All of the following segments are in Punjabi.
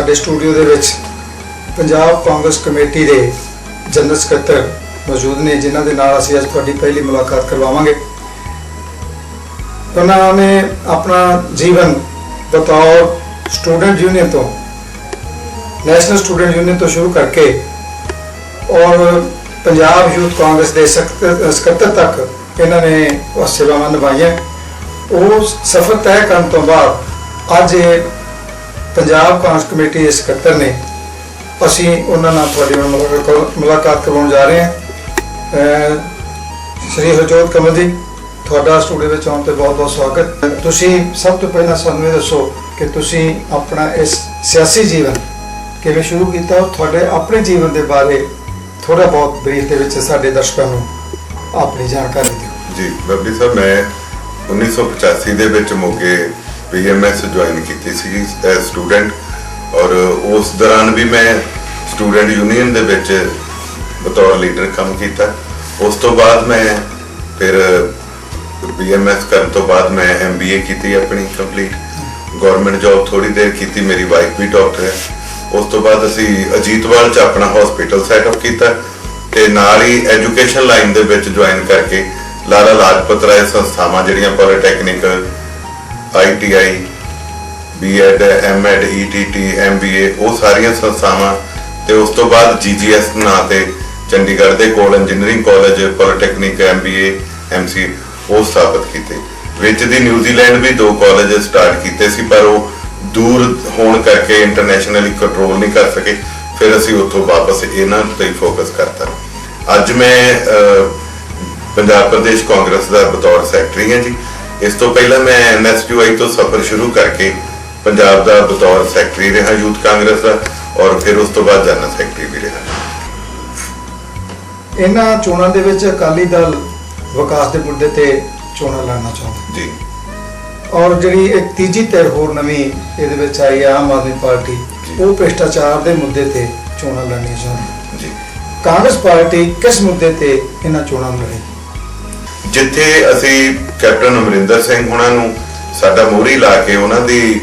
ਸਾਡੇ ਸਟੂਡੀਓ ਦੇ ਵਿੱਚ ਪੰਜਾਬ ਕਾਂਗਰਸ ਕਮੇਟੀ ਦੇ ਜਨਰਲ ਸਕੱਤਰ ਮੌਜੂਦ ਨੇ, ਜਿਨ੍ਹਾਂ ਦੇ ਨਾਲ ਅਸੀਂ ਅੱਜ ਤੁਹਾਡੀ ਪਹਿਲੀ ਮੁਲਾਕਾਤ ਕਰਵਾਵਾਂਗੇ। ਉਹਨਾਂ ਨੇ ਆਪਣਾ ਜੀਵਨ ਬਤੌਰ ਸਟੂਡੈਂਟ ਯੂਨੀਅਨ ਤੋਂ, ਨੈਸ਼ਨਲ ਸਟੂਡੈਂਟ ਯੂਨੀਅਨ ਤੋਂ ਸ਼ੁਰੂ ਕਰਕੇ ਔਰ ਪੰਜਾਬ ਯੂਥ ਕਾਂਗਰਸ ਦੇ ਸਕੱਤਰ ਤੱਕ ਇਹਨਾਂ ਨੇ ਉਹ ਸੇਵਾਵਾਂ ਨਿਭਾਈਆਂ। ਉਹ ਸਫ਼ਰ ਤੈਅ ਕਰਨ ਤੋਂ ਬਾਅਦ ਅੱਜ ਪੰਜਾਬ ਕਾਂਗਰਸ ਕਮੇਟੀ ਦੇ ਸਕੱਤਰ ਨੇ ਅਸੀਂ ਉਹਨਾਂ ਨਾਲ ਤੁਹਾਡੀ ਮੁਲਾਕਾਤ ਕਰਵਾਉਣ ਜਾ ਰਹੇ ਹਾਂ। ਸ਼੍ਰੀ ਹਰਜੋਤ ਕਮਲ ਜੀ, ਤੁਹਾਡਾ ਸਟੂਡੀਓ ਵਿੱਚ ਆਉਣ ਤੇ ਬਹੁਤ ਬਹੁਤ ਸਵਾਗਤ। ਤੁਸੀਂ ਸਭ ਤੋਂ ਪਹਿਲਾਂ ਸਾਨੂੰ ਇਹ ਦੱਸੋ ਕਿ ਤੁਸੀਂ ਆਪਣਾ ਇਸ ਸਿਆਸੀ ਜੀਵਨ ਕਿਵੇਂ ਸ਼ੁਰੂ ਕੀਤਾ? ਤੁਹਾਡੇ ਆਪਣੇ ਜੀਵਨ ਦੇ ਬਾਰੇ ਥੋੜਾ ਬਹੁਤ ਬਰੀਫ ਦੇ ਵਿੱਚ ਸਾਡੇ ਦਰਸ਼ਕਾਂ ਨੂੰ ਆਪਣੀ ਜਾਣਕਾਰੀ ਦਿਓ। ਜੀ, ਬੱਬੀ ਸਾਹਿਬ, ਮੈਂ 1985 ਦੇ ਵਿੱਚ ਮੋਗੇ ਪੀਐਮਐਸ ਜੁਆਇਨ ਕੀਤੀ ਸੀ ਐਜ਼ ਸਟੂਡੈਂਟ ਔਰ ਉਸ ਦੌਰਾਨ ਵੀ ਮੈਂ ਸਟੂਡੈਂਟ ਯੂਨੀਅਨ ਦੇ ਵਿੱਚ ਬਤੌਰ ਲੀਡਰ ਕੰਮ ਕੀਤਾ। ਉਸ ਤੋਂ ਬਾਅਦ ਮੈਂ ਫਿਰ ਬੀਐਮਐਸ ਕਰਨ ਤੋਂ ਬਾਅਦ ਮੈਂ ਐਮਬੀਏ ਕੀਤੀ ਆਪਣੀ ਕੰਪਲੀਟ ਗਵਰਨਮੈਂਟ ਜੌਬ ਥੋੜੀ ਦੇਰ ਕੀਤੀ, ਮੇਰੀ ਵਾਈਫ ਵੀ ਡਾਕਟਰ ਹੈ। ਉਸ ਤੋਂ ਬਾਅਦ ਅਸੀਂ ਅਜੀਤਵਾਲ ਚ ਆਪਣਾ ਹਸਪੀਟਲ ਸੈਟਅਪ ਕੀਤਾ ਤੇ ਨਾਲ ਹੀ ਐਜੂਕੇਸ਼ਨ ਲਾਈਨ ਦੇ ਵਿੱਚ ਜੁਆਇਨ ਕਰਕੇ ਲਾਲਾ ਲਾਜਪਤ ਰਾਏ ਸੰਸਥਾਵਾਂ ਜਿਹੜੀਆਂ polytechnic ITI BEd MEd ETT MBA ਉਹ ਸਾਰੀਆਂ ਸੰਸਥਾਵਾਂ ਤੇ ਉਸ ਤੋਂ ਬਾਅਦ ਜੀਜੀਐਸ ਨਾਂ ਤੇ ਚੰਡੀਗੜ੍ਹ ਦੇ ਕੋਲ engineering college polytechnic MBA MC ਉਹ ਸਥਾਪਿਤ ਕੀਤੇ। ਵਿੱਚ ਦੀ ਨਿਊਜ਼ੀਲੈਂਡ ਵੀ ਦੋ ਕਾਲਜ ਸਟਾਰਟ ਕੀਤੇ ਸੀ, ਪਰ ਉਹ ਦੂਰ ਹੋਣ ਕਰਕੇ ਇੰਟਰਨੈਸ਼ਨਲੀ ਕੰਟਰੋਲ ਨਹੀਂ ਕਰ ਸਕੇ। ਫਿਰ ਅਸੀਂ ਉੱਥੋਂ ਵਾਪਸ ਇਹਨਾਂ ਤੇ ਫੋਕਸ ਕਰਤਾ। ਅੱਜ ਮੈਂ ਪੰਜਾਬ ਪ੍ਰਦੇਸ਼ ਕਾਂਗਰਸ ਦਾ ਬਤੌਰ ਸੈਕਟਰੀ ਹਾਂ ਜੀ। ਇਸ ਤੋਂ ਪਹਿਲਾਂ ਮੈਂ ਐਨਐਸਯੂਆਈ ਤੋਂ ਸਫ਼ਰ ਸ਼ੁਰੂ ਕਰਕੇ ਪੰਜਾਬ ਦਾ ਬਤੌਰ ਸੈਕਟਰੀ ਰਿਹਾ ਯੂਥ ਕਾਂਗਰਸ ਦਾ ਔਰ ਫਿਰ ਉਸ ਤੋਂ ਬਾਅਦ ਜਨਰਲ ਸੈਕਟਰੀ ਵੀ ਰਿਹਾ। ਇਹਨਾਂ ਚੋਣਾਂ ਦੇ ਵਿੱਚ ਅਕਾਲੀ ਦਲ ਵਿਕਾਸ ਦੇ ਮੁੱਦੇ ਤੇ ਚੋਣਾਂ ਲੜਨਾ ਚਾਹੁੰਦਾ। ਜੀ। ਔਰ ਜਿਹੜੀ ਇੱਕ ਤੀਜੀ ਧਿਰ ਹੋਰ ਨਵੀਂ ਇਹਦੇ ਵਿੱਚ ਆਈ ਆਮ ਆਦਮੀ ਪਾਰਟੀ। ਉਹ ਭ੍ਰਿਸ਼ਟਾਚਾਰ ਦੇ ਮੁੱਦੇ ਤੇ ਚੋਣਾਂ ਲੜਨੀਆਂ ਚਾਹੁੰਦੀ। ਜੀ। ਕਾਂਗਰਸ ਪਾਰਟੀ ਕਿਸ ਮੁੱਦੇ ਤੇ ਇਹਨਾਂ ਚੋਣਾਂ ਲੜੇਗੀ ਜਿੱਥੇ ਅਸੀਂ ਕੈਪਟਨ ਅਮਰਿੰਦਰ ਸਿੰਘ ਉਹਨਾਂ ਨੂੰ ਸਾਡਾ ਮੋਹਰੀ ਲਾ ਕੇ ਉਹਨਾਂ ਦੀ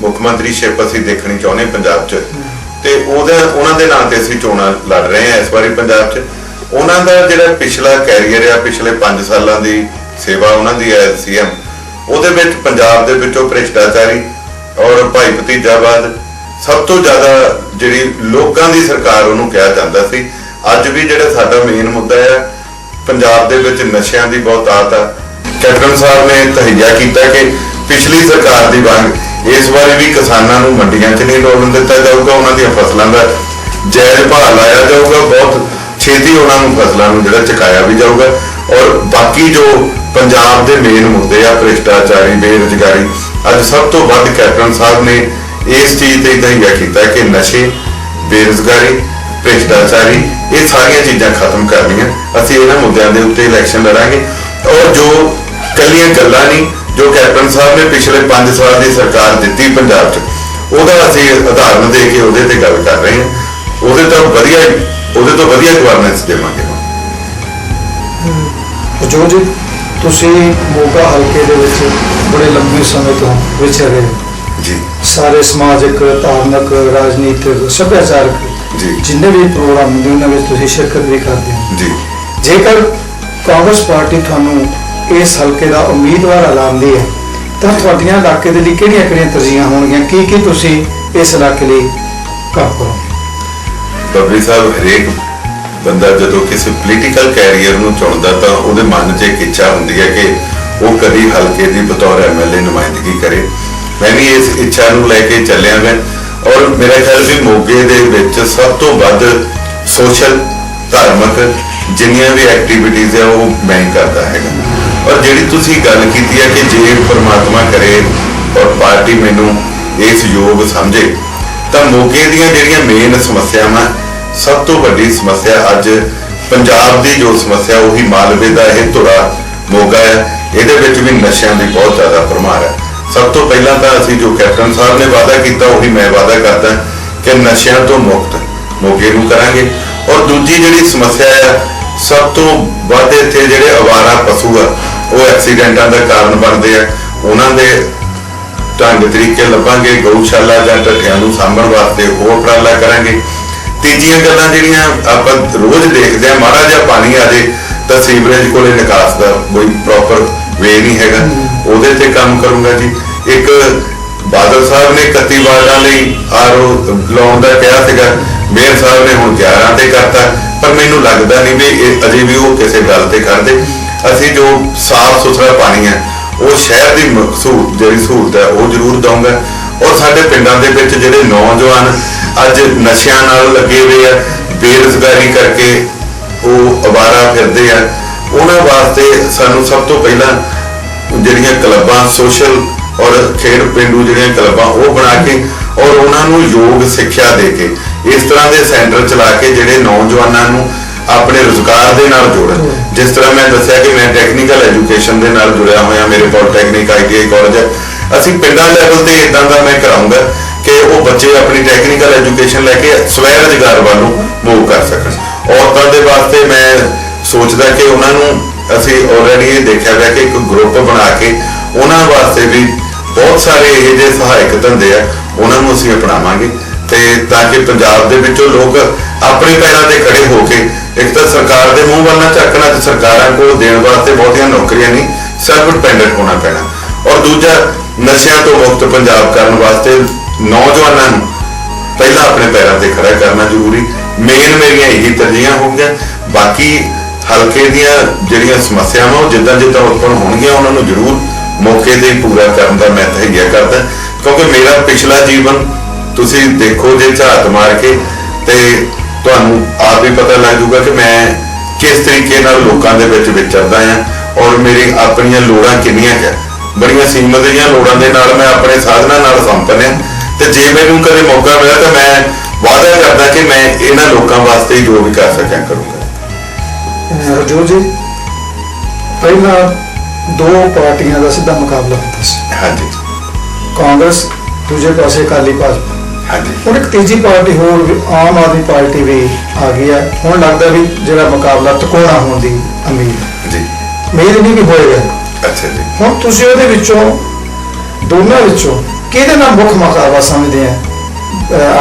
ਮੁੱਖ ਮੰਤਰੀ ਸ਼ਿਪ ਅਸੀਂ ਦੇਖਣੀ ਚਾਹੁੰਦੇ ਪੰਜਾਬ 'ਚ। ਤੇ ਉਹਦੇ, ਉਹਨਾਂ ਦੇ ਨਾਂ ਤੇ ਅਸੀਂ ਚੋਣਾਂ ਲੜ ਰਹੇ ਹਾਂ ਇਸ ਵਾਰੀ ਪੰਜਾਬ 'ਚ। ਉਹਨਾਂ ਦਾ ਜਿਹੜਾ ਪਿਛਲਾ ਕੈਰੀਅਰ ਆ, ਪਿਛਲੇ 5 ਸਾਲਾਂ ਦੀ ਸੇਵਾ ਉਹਨਾਂ ਦੀ ਐਜ਼ ਸੀਐਮ। ਉਹਦੇ ਵਿੱਚ ਪੰਜਾਬ ਦੇ ਵਿੱਚੋਂ ਭ੍ਰਿਸ਼ਟਾਚਾਰੀ ਔਰ ਭਾਈ ਭਤੀਜਾਵਾਦ ਸਭ ਤੋਂ ਜ਼ਿਆਦਾ ਜਿਹੜੀ ਲੋਕਾਂ ਦੀ ਸਰਕਾਰ ਉਹਨੂੰ ਕਿਹਾ ਜਾਂਦਾ ਸੀ। ਅੱਜ ਵੀ ਜਿਹੜਾ ਸਾਡਾ ਮੇਨ ਮੁੱਦਾ ਹੈ ਪੰਜਾਬ ਦੇ ਵਿੱਚ ਨਸ਼ਿਆਂ ਦੀ ਬਹੁਤ ਆਦਤ ਆ। ਕੈਪਟਨ ਸਾਹਿਬ ਨੇ ਤਹਈਆ ਕੀਤਾ ਕਿ ਪਿਛਲੀ ਸਰਕਾਰ ਦੀ ਵਾਂਗ ਇਸ ਵਾਰੀ ਵੀ ਕਿਸਾਨਾਂ ਨੂੰ ਮੰਡੀਆਂ 'ਚ ਨਹੀਂ ਡੋਲਣ ਦਿੱਤਾ ਜਾਊਗਾ, ਉਹਨਾਂ ਦੀਆਂ ਫਸਲਾਂ ਦਾ ਜਾਇਜ਼ ਭਾਅ ਲਾਇਆ ਜਾਊਗਾ, ਬਹੁਤ ਛੇਤੀ ਉਹਨਾਂ ਨੂੰ ਫਸਲਾਂ ਨੂੰ ਜਿਹੜਾ ਚੁਕਾਇਆ ਵੀ ਜਾਊਗਾ। ਔਰ ਬਾਕੀ ਜੋ ਪੰਜਾਬ ਦੇ ਮੇਨ ਮੁੱਦੇ ਆ, ਭ੍ਰਿਸ਼ਟਾਚਾਰੀ, ਬੇਰੁਜ਼ਗਾਰੀ, ਅੱਜ ਸਭ ਤੋਂ ਵੱਧ ਕੈਪਟਨ ਸਾਹਿਬ ਨੇ ਇਸ ਚੀਜ਼ ਤੇ ਤਹਈਆ ਕੀਤਾ ਕਿ ਨਸ਼ੇ, ਬੇਰੁਜ਼ਗਾਰੀ, ਭ੍ਰਿਸ਼ਟਾਚਾਰੀ ਇਹ ਸਾਰੀਆਂ ਚੀਜ਼ਾਂ ਖਤਮ ਕਰਨੀਆਂ। ਅਸੀਂ ਇਹਨਾਂ ਮੁੱਦਿਆਂ ਦੇ ਉੱਤੇ ਇਲੈਕਸ਼ਨ ਲੜਾਂਗੇ। ਔਰ ਜੋ ਕੱਲੀਆਂ ਗੱਲਾਂ ਨਹੀਂ ਜੋ ਕੈਪਟਨ ਸਾਹਿਬ ਨੇ ਪਿਛਲੇ 5 ਸਾਲ ਦੀ ਸਰਕਾਰ ਦਿੱਤੀ ਪੰਜਾਬ 'ਚ ਉਹਦਾ ਅਸੀਂ ਉਦਾਹਰਨ ਦੇ ਕੇ ਉਹਦੇ ਤੇ ਗੱਲ ਕਰ ਰਹੇ ਹਾਂ। ਉਹਦੇ ਤੋਂ ਵਧੀਆ ਉਹਦੇ ਤੋਂ ਵਧੀਆ ਗਵਰਨੈਂਸ ਦੇਵਾਂਗੇ। ਜੋ ਜੀ ਤੁਸੀਂ ਮੋਗਾ ਹਲਕੇ ਦੇ ਵਿੱਚ ਬੜੇ ਲੰਬੇ ਸਮੇਂ ਤੋਂ ਵਿਚਰ ਰਹੇ। ਜੀ। ਸਾਰੇ ਸਮਾਜਿਕ ਧਾਰਮਿਕ ਰਾਜਨੀਤਿਕ ਸੱਭਿਆਚਾਰਕ ਜੀ। ਜਿੰਨੇ ਵੀ ਪ੍ਰੋਗਰਾਮ ਹੁੰਦੇ ਉਹਨਾਂ ਵਿੱਚ ਤੁਸੀਂ ਸ਼ਿਰਕਤ ਵੀ ਕਰਦੇ ਹੋ। ਜੀ। ਜੇਕਰ ਕਾਂਗਰਸ ਪਾਰਟੀ ਤੁਹਾਨੂੰ ਇਸ ਹਲਕੇ ਦਾ ਉਮੀਦਵਾਰ ਐਲਾਨਦੀ ਹੈ ਤਾਂ ਤੁਹਾਡੀਆਂ ਇਲਾਕੇ ਦੇ ਲਈ ਕਿਹੜੀਆਂ ਕਿਹੜੀਆਂ ਤਰਜੀਹਾਂ ਹੋਣਗੀਆਂ? ਕੀ ਕੀ ਤੁਸੀਂ ਇਸ ਇਲਾਕੇ ਲਈ ਕੰਮ ਕਰੋਗੇ? ਬੱਬਰੀ ਸਾਹਿਬ ਹਰੇਕ ਬੰਦਾ ਜਦੋਂ ਕਿਸੇ ਪੋਲੀਟੀਕਲ ਕੈਰੀਅਰ ਨੂੰ ਚੁਣਦਾ ਤਾਂ ਉਹਦੇ ਮਨ 'ਚ ਇੱਕ ਇੱਛਾ ਹੁੰਦੀ ਹੈ ਕਿ ਉਹ ਕਦੀ ਹਲਕੇ ਦੀ ਬਤੌਰ ਐਮਐਲਏ ਨੁਮਾਇੰਦਗੀ ਕਰੇ। ਮੈਂ ਵੀ ਇਸ ਇੱਛਾ ਨੂੰ ਲੈ ਕੇ ਚੱਲਿਆ ਮੈਂ ਔਰ ਮੇਰਾ ਖਿਆਲ ਵੀ ਮੋਗੇ ਦੇ ਵਿੱਚ ਸਭ ਤੋਂ ਵੱਧ ਸੋਸ਼ਲ ਧਾਰਮਿਕ ਜਿੰਨੀਆਂ ਵੀ ਐਕਟੀਵਿਟੀਜ਼ ਆ, ਉਹ ਮੈਂ ਕਰਦਾ ਹੈਗਾ। ਔਰ ਜਿਹੜੀ ਤੁਸੀਂ ਗੱਲ ਕੀਤੀ ਹੈ ਕਿ ਜੇ ਪ੍ਰਮਾਤਮਾ ਕਰੇ ਔਰ ਪਾਰਟੀ ਮੈਨੂੰ ਇਸ ਯੋਗ ਸਮਝੇ, ਤਾਂ ਮੋਗੇ ਦੀਆਂ ਜਿਹੜੀਆਂ ਮੇਨ ਸਮੱਸਿਆਵਾਂ, ਸਭ ਤੋਂ ਵੱਡੀ ਸਮੱਸਿਆ ਅੱਜ ਪੰਜਾਬ ਦੀ ਜੋ ਸਮੱਸਿਆ, ਉਹੀ ਮਾਲਵੇ ਦਾ ਇਹ ਧੁਰਾ ਮੋਗਾ ਹੈ ਇਹਦੇ ਵਿੱਚ ਵੀ ਨਸ਼ਿਆਂ ਦੀ ਬਹੁਤ ਜ਼ਿਆਦਾ ਭਰਮਾਰ ਹੈ ਸਭ ਤੋਂ ਪਹਿਲਾਂ ਤਾਂ ਅਸੀਂ ਜੋ ਕੈਪਟਨ ਸਾਹਿਬ ਨੇ ਵਾਅਦਾ ਕੀਤਾ, ਉਹੀ ਮੈਂ ਵਾਅਦਾ ਕਰਦਾ ਕਿ ਨਸ਼ਿਆਂ ਤੋਂ ਮੁਕਤ ਮੋਗੇ ਨੂੰ ਕਰਾਂਗੇ। ਔਰ ਦੂਜੀ ਜਿਹੜੀ ਸਮੱਸਿਆ ਹੈ ਸਭ ਤੋਂ ਵੱਧ ਇੱਥੇ ਜਿਹੜੇ ਅਵਾਰਾ ਪਸ਼ੂ ਆ, ਉਹ ਐਕਸੀਡੈਂਟਾਂ ਦਾ ਕਾਰਨ ਬਣਦੇ ਆ। ਉਹਨਾਂ ਦੇ ਢੰਗ ਤਰੀਕੇ ਲੱਭਾਂਗੇ, ਗਊਸ਼ਾਲਾ ਜਾਂ ਢੱਠਿਆਂ ਨੂੰ ਸਾਂਭਣ ਵਾਸਤੇ ਉਹ ਉਪਰਾਲਾ ਕਰਾਂਗੇ। ਤੀਜੀਆਂ ਗੱਲਾਂ ਜਿਹੜੀਆਂ ਆਪਾਂ ਰੋਜ਼ ਦੇਖਦੇ ਆ, ਮਾੜਾ ਜਿਹਾ ਪਾਣੀ ਆ ਜੇ, ਤਾਂ ਸੀਵਰੇਜ ਕੋਲੇ ਨਿਕਾਸ ਦਾ ਕੋਈ ਪ੍ਰੋਪਰ ਵੇ ਨਹੀਂ ਹੈਗਾ। ਉਹਦੇ ਤੇ ਕੰਮ ਕਰੂੰਗਾ ਜੀ। ਇੱਕ ਬਾਦਲ ਸਾਹਿਬ ਨੇ 31 ਵਾਰਡਾਂ ਲਈ ਆਰਓ ਲਾਉਣ ਦਾ ਕਿਹਾ ਸੀਗਾ। ਮੇਅਰ ਸਾਹਿਬ ਨੇ ਹੁਣ 11 ਤੇ ਕਰਤਾ। ਪਰ ਮੈਨੂੰ ਲੱਗਦਾ ਨਹੀਂ ਵੀ ਇਹ ਅਜੇ ਵੀ ਉਹ ਕਿਸੇ ਗੱਲ ਤੇ ਕਰਦੇ ਅਸੀਂ ਜੋ ਸਾਫ਼ ਸੁਥਰਾ ਪਾਣੀ ਹੈ, ਉਹ ਸ਼ਹਿਰ ਦੀ ਮਕਸੂਦ ਜਿਹੜੀ ਸਹੂਲਤ ਹੈ, ਉਹ ਜ਼ਰੂਰ ਦਊਂਗਾ। ਔਰ ਸਾਡੇ ਪਿੰਡਾਂ ਦੇ ਵਿੱਚ ਜਿਹੜੇ ਨੌਜਵਾਨ ਅੱਜ ਨਸ਼ਿਆਂ ਨਾਲ ਲੱਗੇ ਹੋਏ ਆ, ਬੇਰੁਜ਼ਗਾਰੀ ਕਰਕੇ ਉਹ ਅਵਾਰਾ ਫਿਰਦੇ ਆ। ਉਹਨਾਂ ਵਾਸਤੇ ਸਾਨੂੰ ਸਭ ਤੋਂ ਪਹਿਲਾਂ ਜਿਹੜੀਆਂ ਕਲੱਬਾਂ ਸੋਸ਼ਲ ਔਰ ਖੇਡ ਪਿੰਡੂ ਜਿਹੜੀਆਂ ਕਲੱਬਾਂ, ਉਹ ਬਣਾ ਕੇ ਔਰ ਉਹਨਾਂ ਨੂੰ ਯੋਗ ਸਿੱਖਿਆ ਦੇ ਕੇ, ਇਸ ਤਰ੍ਹਾਂ ਦੇ ਸੈਂਟਰ ਚਲਾ ਕੇ ਜਿਹੜੇ ਨੌਜਵਾਨਾਂ ਨੂੰ ਆਪਣੇ ਰੁਜ਼ਗਾਰ ਦੇ ਨਾਲ ਜੋੜਨ। ਜਿਸ ਤਰ੍ਹਾਂ ਮੈਂ ਦੱਸਿਆ ਕਿ ਮੈਂ ਟੈਕਨੀਕਲ ਐਜੂਕੇਸ਼ਨ ਦੇ ਨਾਲ ਜੁੜਿਆ ਹੋਇਆ, ਮੇਰੇ ਪੋਲੀਟੈਕਨਿਕ ਆਈਟੀਆਈ ਕਾਲਜ ਹੈ। ਅਸੀਂ ਪਿੰਡਾਂ ਲੈਵਲ ਤੇ ਇਦਾਂ ਦਾ ਮੈਂ ਕਰਾਉਂਗਾ ਕਿ ਉਹ ਬੱਚੇ ਆਪਣੀ ਟੈਕਨੀਕਲ ਐਜੂਕੇਸ਼ਨ ਲੈ ਕੇ ਸਵੈ ਰੁਜ਼ਗਾਰ ਵੱਲ ਮੂਵ ਕਰ ਸਕਣ। ਔਰਤਾਂ ਦੇ ਵਾਸਤੇ ਮੈਂ ਸੋਚਦਾ ਕਿ ਉਹਨਾਂ ਨੂੰ ਅਸੀਂ ਆਲਰੇਡੀ ਇਹ ਦੇਖਿਆ ਗਿਆ ਕਿ ਇੱਕ ਗਰੁੱਪ ਬਣਾ ਕੇ ਉਹਨਾਂ ਵਾਸਤੇ ਵੀ ਬਹੁਤ ਸਾਰੇ ਇਹ ਜਿਹੇ ਸਹਾਇਕ ਧੰਦੇ ਆ, ਉਹਨਾਂ ਨੂੰ ਅਸੀਂ ਅਪਣਾਵਾਂਗੇ। ਤੇ ਤਾਂ ਕਿ ਪੰਜਾਬ ਦੇ ਵਿੱਚੋਂ ਲੋਕ ਆਪਣੇ ਪੈਰਾਂ ਤੇ ਖੜੇ ਹੋ ਕੇ ਇੱਕ ਤਾਂ ਸਰਕਾਰ ਦੇ ਮੂੰਹ ਵੱਲ ਨਾ ਝਾਕਣਾ ਤੇ ਸਰਕਾਰਾਂ ਕੋਲ ਦੇਣ ਵਾਸਤੇ ਬਹੁਤੀਆਂ ਨੌਕਰੀਆਂ ਨਹੀਂ ਸੈਲਫ ਡਿਪੈਂਡੈਂਟ ਹੋਣਾ ਪੈਣਾ। ਔਰ ਦੂਜਾ, ਨਸ਼ਿਆਂ ਤੋਂ ਮੁਕਤ ਪੰਜਾਬ ਕਰਨ ਵਾਸਤੇ ਨੌਜਵਾਨਾਂ ਨੂੰ ਪਹਿਲਾਂ ਆਪਣੇ ਪੈਰਾਂ ਤੇ ਖੜਾ ਕਰਨਾ ਜ਼ਰੂਰੀ। ਮੇਨ ਮੇਰੀਆਂ ਇਹੀ ਤਰਜੀਹਾਂ ਹੋਣਗੀਆਂ ਬਾਕੀ ਹਲਕੇ ਦੀਆਂ ਜਿਹੜੀਆਂ ਸਮੱਸਿਆਵਾਂ ਉਹ ਜਿੱਦਾਂ ਜਿੱਦਾਂ ਉਤਪੰਨ ਹੋਣਗੀਆਂ, ਉਹਨਾਂ ਨੂੰ ਜ਼ਰੂਰ ਮੌਕੇ ਤੇ ਪੂਰਾ ਕਰਨ ਦਾ ਮੈਂ ਤਹਈਆ ਕਰਦਾ। ਕਿਉਂਕਿ ਮੇਰਾ ਪਿਛਲਾ ਜੀਵਨ ਤੁਸੀਂ ਦੇਖੋ ਜੇ ਝਾਤ ਮਾਰ ਕੇ ਤੇ ਤੁਹਾਨੂੰ ਆਪ ਹੀ ਪਤਾ ਲੱਗ ਜਾਊਗਾ ਕਿ ਮੈਂ ਕਿਸ ਤਰੀਕੇ ਨਾਲ ਲੋਕਾਂ ਦੇ ਵਿੱਚ ਵਿਚਰਦਾ ਆ ਔਰ ਮੇਰੀ ਆਪਣੀਆਂ ਲੋੜਾਂ ਕਿੰਨੀਆਂ ਹੈ ਬੜੀਆਂ ਸੀਮਤ ਦੀਆਂ ਲੋੜਾਂ ਦੇ ਨਾਲ ਮੈਂ ਆਪਣੇ ਸਾਧਨਾਂ ਨਾਲ ਸੰਪੰਨ ਹਾਂ। ਤੇ ਜੇ ਮੈਨੂੰ ਕਦੇ ਮੌਕਾ ਮਿਲਿਆ ਤਾਂ ਮੈਂ ਵਾਅਦਾ ਕਰਦਾ ਕਿ ਮੈਂ ਇਹਨਾਂ ਲੋਕਾਂ ਵਾਸਤੇ ਜੋ ਵੀ ਕਰ ਸਕਿਆ ਕਰੂੰਗਾ। ਰਜੂ ਜੀ ਪਹਿਲਾਂ ਦੋ ਪਾਰਟੀਆਂ ਦਾ ਸਿੱਧਾ ਮੁਕਾਬਲਾ ਹੁੰਦਾ ਸੀ। ਹਾਂਜੀ। ਕਾਂਗਰਸ ਦੂਜੇ ਪਾਸੇ ਅਕਾਲੀ ਭਾਜਪਾ। ਹਾਂਜੀ। ਹੁਣ ਇੱਕ ਤੀਜੀ ਪਾਰਟੀ ਹੋਰ ਆਮ ਆਦਮੀ ਪਾਰਟੀ ਵੀ ਆ ਗਈ ਹੈ। ਹੁਣ ਲੱਗਦਾ ਵੀ ਜਿਹੜਾ ਮੁਕਾਬਲਾ ਤਕੋਣਾ ਹੋਣ ਦੀ ਉਮੀਦ ਜੀ। ਉਮੀਦ ਨਹੀਂ ਵੀ ਹੋਏਗਾ। ਅੱਛਾ ਜੀ। ਹੁਣ ਤੁਸੀਂ ਉਹਦੇ ਵਿੱਚੋਂ ਦੋਨਾਂ ਵਿੱਚੋਂ ਕਿਹਦੇ ਨਾਲ ਮੁੱਖ ਮੁਕਾਬਲਾ ਸਮਝਦੇ ਆ?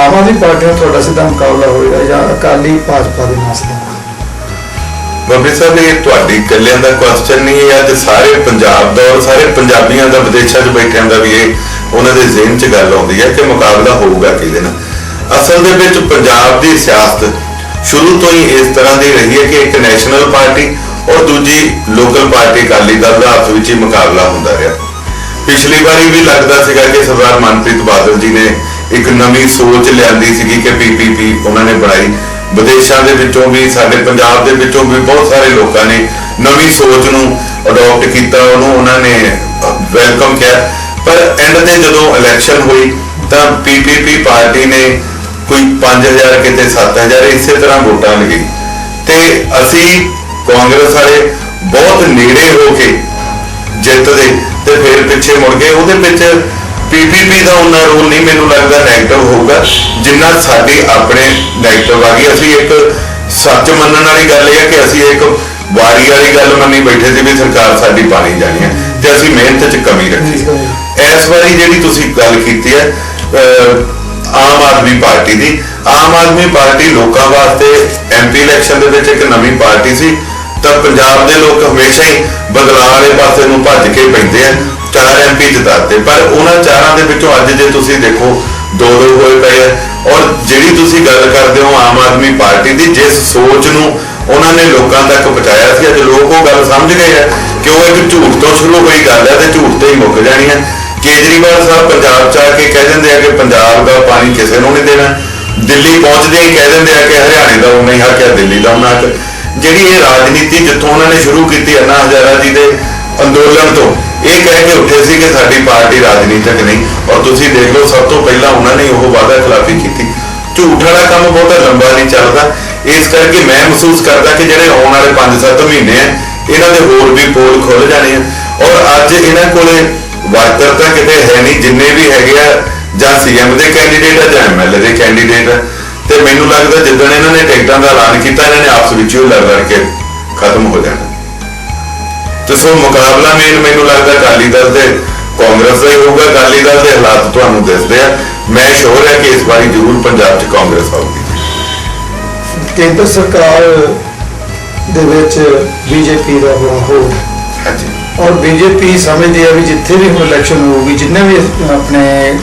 ਆਮ ਆਦਮੀ ਪਾਰਟੀ ਨਾਲ ਤੁਹਾਡਾ ਸਿੱਧਾ ਮੁਕਾਬਲਾ ਹੋਏਗਾ ਜਾਂ ਅਕਾਲੀ ਭਾਜਪਾ ਦੇ ਨਾਲ ਸਿੱਧਾ ਬਾਬੇ ਸਾਹਿਬ ਇਹ ਤੁਹਾਡੀ ਇਕੱਲਿਆਂ ਦਾ ਕੁਐਸਚਨ ਨਹੀਂ ਹੈ ਅੱਜ ਸਾਰੇ ਪੰਜਾਬ ਦਾ ਔਰ ਸਾਰੇ ਪੰਜਾਬੀਆਂ ਦਾ, ਵਿਦੇਸ਼ਾਂ 'ਚ ਬੈਠਿਆਂ ਦਾ ਵੀ ਇਹ ਉਹਨਾਂ ਦੇ ਜ਼ਿਹਨ 'ਚ ਗੱਲ ਆਉਂਦੀ ਹੈ ਕਿ ਮੁਕਾਬਲਾ ਹੋਊਗਾ ਕਿਹਦੇ ਨਾਲ। ਅਸਲ ਦੇ ਵਿੱਚ ਪੰਜਾਬ ਦੀ ਸਿਆਸਤ ਸ਼ੁਰੂ ਤੋਂ ਹੀ ਇਸ ਤਰ੍ਹਾਂ ਦੀ ਰਹੀ ਹੈ ਕਿ ਇੱਕ ਨੈਸ਼ਨਲ ਪਾਰਟੀ ਔਰ ਦੂਜੀ ਲੋਕਲ ਪਾਰਟੀ ਅਕਾਲੀ ਦਲ ਦਾ ਆਪਸ ਵਿੱਚ ਹੀ ਮੁਕਾਬਲਾ ਹੁੰਦਾ ਰਿਹਾ। ਪਿਛਲੀ ਵਾਰੀ ਵੀ ਲੱਗਦਾ ਸੀਗਾ ਕਿ ਸਰਦਾਰ ਮਨਪ੍ਰੀਤ ਬਾਦਲ ਜੀ ਨੇ ਇੱਕ ਨਵੀਂ ਸੋਚ ਲਿਆਂਦੀ ਸੀਗੀ ਕਿ ਪੀਪੀਪੀ ਉਹਨਾਂ ਨੇ ਬਣਾਈ। ਵਿਦੇਸ਼ਾਂ ਦੇ ਵਿੱਚੋਂ ਵੀ, ਸਾਡੇ ਪੰਜਾਬ ਦੇ ਵਿੱਚੋਂ ਵੀ ਬਹੁਤ ਸਾਰੇ ਲੋਕਾਂ ਨੇ ਨਵੀਂ ਸੋਚ ਨੂੰ ਅਡਾਪਟ ਕੀਤਾ, ਉਹਨੂੰ ਉਹਨਾਂ ਨੇ ਵੈਲਕਮ ਕੀਤਾ ਪਰ ਐਂਡ ਤੇ ਜਦੋਂ ਇਲੈਕਸ਼ਨ ਹੋਈ, ਤਾਂ ਪੀਪੀਪੀ ਪਾਰਟੀ ਨੇ ਕੋਈ 5000 ਕਿਤੇ 7000 ਇਸੇ ਤਰ੍ਹਾਂ ਵੋਟਾਂ ਲਗਾਈ ਤੇ ਅਸੀਂ ਕਾਂਗਰਸ ਵਾਲੇ ਬਹੁਤ ਨੇੜੇ ਹੋ ਕੇ ਜਿੱਤਦੇ, ਤੇ ਫਿਰ ਪਿੱਛੇ ਮੁੜ ਗਏ। ਉਹਦੇ ਵਿੱਚ ਪੀਪੀਪੀ ਦਾ ਉਹਨਾਂ ਰੋਲ ਨਹੀਂ ਮੈਨੂੰ ਲੱਗਦਾ ਨੈਗੇਟਿਵ ਹੋਊਗਾ। ਜਿੰਨਾ ਸਾਡੀ ਆਪਣੇ ਨੈਗੇਟਿਵ ਆ ਗਈ। ਅਸੀਂ ਇੱਕ ਸੱਚ ਮੰਨਣ ਵਾਲੀ ਗੱਲ ਇਹ ਹੈ ਕਿ ਅਸੀਂ ਇੱਕ ਵਾਰੀ ਵਾਲੀ ਗੱਲ ਮੰਨੀ ਬੈਠੇ ਸੀ ਵੀ ਸਰਕਾਰ ਸਾਡੀ ਪਾਣੀ ਜਾਣੀ ਹੈ ਤੇ ਅਸੀਂ ਮਿਹਨਤ 'ਚ ਕਮੀ ਰੱਖੀ ਇਸ ਵਾਰੀ ਜਿਹੜੀ ਤੁਸੀਂ ਗੱਲ ਕੀਤੀ ਹੈ ਆਮ ਆਦਮੀ ਪਾਰਟੀ ਦੀ, ਆਮ ਆਦਮੀ ਪਾਰਟੀ ਲੋਕਾਂ ਵਾਸਤੇ ਐਮਪੀ ਇਲੈਕਸ਼ਨ ਦੇ ਵਿੱਚ ਇੱਕ ਨਵੀਂ ਪਾਰਟੀ ਸੀ। ਤਾਂ ਪੰਜਾਬ ਦੇ ਲੋਕ ਹਮੇਸ਼ਾ ਹੀ ਬਦਲਾਅ ਵਾਲੇ ਪਾਸੇ ਨੂੰ ਭੱਜ ਕੇ ਪੈਂਦੇ ਆ। ਚਾਰ ਐਮਪੀ ਜਿਤਾਤੇ ਪਰ ਉਹਨਾਂ ਚਾਰਾਂ ਦੇ ਵਿੱਚੋਂ ਅੱਜ ਜੇ ਤੁਸੀਂ ਦੇਖੋ ਦੋ ਦੋ ਹੋਏ ਪਏ ਆ। ਔਰ ਜਿਹੜੀ ਤੁਸੀਂ ਗੱਲ ਕਰਦੇ ਹੋ ਆਮ ਆਦਮੀ ਪਾਰਟੀ ਦੀ, ਜਿਸ ਸੋਚ ਨੂੰ ਉਹਨਾਂ ਨੇ ਲੋਕਾਂ ਤੱਕ ਪਹੁੰਚਾਇਆ ਸੀ, ਅੱਜ ਲੋਕ ਉਹ ਗੱਲ ਸਮਝ ਗਏ ਆ ਕਿ ਉਹ ਇੱਕ ਝੂਠ ਤੋਂ ਸ਼ੁਰੂ ਹੋਈ ਗੱਲ ਹੈ ਤੇ ਝੂਠ ਤੇ ਹੀ ਮੁੱਕ ਜਾਣੀ ਹੈ ਕੇਜਰੀਵਾਲ ਸਾਹਿਬ ਪੰਜਾਬ ਚ ਆ ਕੇ ਕਹਿ ਦਿੰਦੇ ਆ ਕਿ ਪੰਜਾਬ ਦਾ ਪਾਣੀ ਕਿਸੇ ਨੂੰ ਨਹੀਂ ਦੇਣਾ। ਦਿੱਲੀ ਪਹੁੰਚਦੇ ਹੀ ਕਹਿ ਦਿੰਦੇ ਆ ਕਿ ਹਰਿਆਣੇ ਦਾ ਉਹ ਨਹੀਂ ਹੱਕ ਹੈ ਦਿੱਲੀ ਦਾ ਉਹਨਾਂ ਹੱਕ। ਜਿਹੜੀ ਇਹ ਰਾਜਨੀਤੀ ਜਿੱਥੋਂ ਉਹਨਾਂ ਨੇ ਸ਼ੁਰੂ ਕੀਤੀ ਅੰਨਾ ਹਜ਼ਾਰਾ ਜੀ ਦੇ ਅੰਦੋਲਨ ਤੋਂ ਇਹ ਕਹਿ ਕੇ ਉੱਠੇ ਸੀ ਕਿ ਸਾਡੀ ਪਾਰਟੀ ਰਾਜਨੀਤਿਕ ਨਹੀਂ, ਔਰ ਤੁਸੀਂ ਦੇਖ ਲਓ ਸਭ ਤੋਂ ਪਹਿਲਾਂ ਉਹਨਾਂ ਨੇ ਉਹ ਵਾਅਦਾ ਖਿਲਾਫੀ ਕੀਤੀ। ਝੂਠ ਵਾਲਾ ਕੰਮ ਬਹੁਤਾ ਲੰਬਾ ਨਹੀਂ ਚੱਲਦਾ। ਇਸ ਕਰਕੇ ਮੈਂ ਮਹਿਸੂਸ ਕਰਦਾ ਕਿ ਜਿਹੜੇ ਆਉਣ ਵਾਲੇ 5-7 ਮਹੀਨੇ ਆ, ਇਹਨਾਂ ਦੇ ਹੋਰ ਵੀ ਪੋਲ ਖੁੱਲ ਜਾਣੇ ਆ। ਔਰ ਅੱਜ ਇਹਨਾਂ ਕੋਲੇ ਵਰਕਰ ਤਾਂ ਕਿਤੇ ਹੈ ਨਹੀਂ, ਜਿੰਨੇ ਵੀ ਹੈਗੇ ਆ, ਜਾਂ ਸੀਐਮ ਦੇ ਕੈਂਡੀਡੇਟ ਆ, ਜਾਂ ਐਮਐਲਏ ਦੇ ਕੈਂਡੀਡੇਟ ਆ। ਤੇ ਮੈਨੂੰ ਲੱਗਦਾ ਜਿੱਦਣ ਇਹਨਾਂ ਨੇ ਟਿਕਟਾਂ ਦਾ ਐਲਾਨ ਕੀਤਾ, ਇਹਨਾਂ ਨੇ ਆਪਸ ਵਿੱਚ ਹੀ ਲੜ ਲੜ ਕੇ ਖਤਮ ਹੋ ਜਾਣਾ। ਤੇ ਸੋ ਮੁਕਾਬਲਾ ਮੇਨ ਮੈਨੂੰ ਲੱਗਦਾ ਅਕਾਲੀ ਦਲ ਤੇ ਕਾਂਗਰਸ ਦਾ ਹੀ ਹੋਊਗਾ ਅਕਾਲੀ ਦਲ ਦੇ ਹਾਲਾਤ ਤੁਹਾਨੂੰ ਦਿਸਦੇ ਆ। ਮੈਂ ਸ਼ੋਰ ਹੈ ਕਿ ਇਸ ਵਾਰੀ ਜ਼ਰੂਰ ਪੰਜਾਬ 'ਚ ਕਾਂਗਰਸ ਆਊਗੀ। ਕੇਂਦਰ ਸਰਕਾਰ ਦੇ ਵਿੱਚ ਬੀਜੇਪੀ ਦਾ ਬੜਾ ਹਾਂਜੀ। ਔਰ ਬੀਜੇਪੀ ਸਮਝਦੀ ਹੈ ਵੀ ਜਿੱਥੇ ਵੀ ਹੁਣ ਇਲੈਕਸ਼ਨ ਹੋਊਗੀ ਜਿੰਨੇ ਵੀ ਆਪਣੇ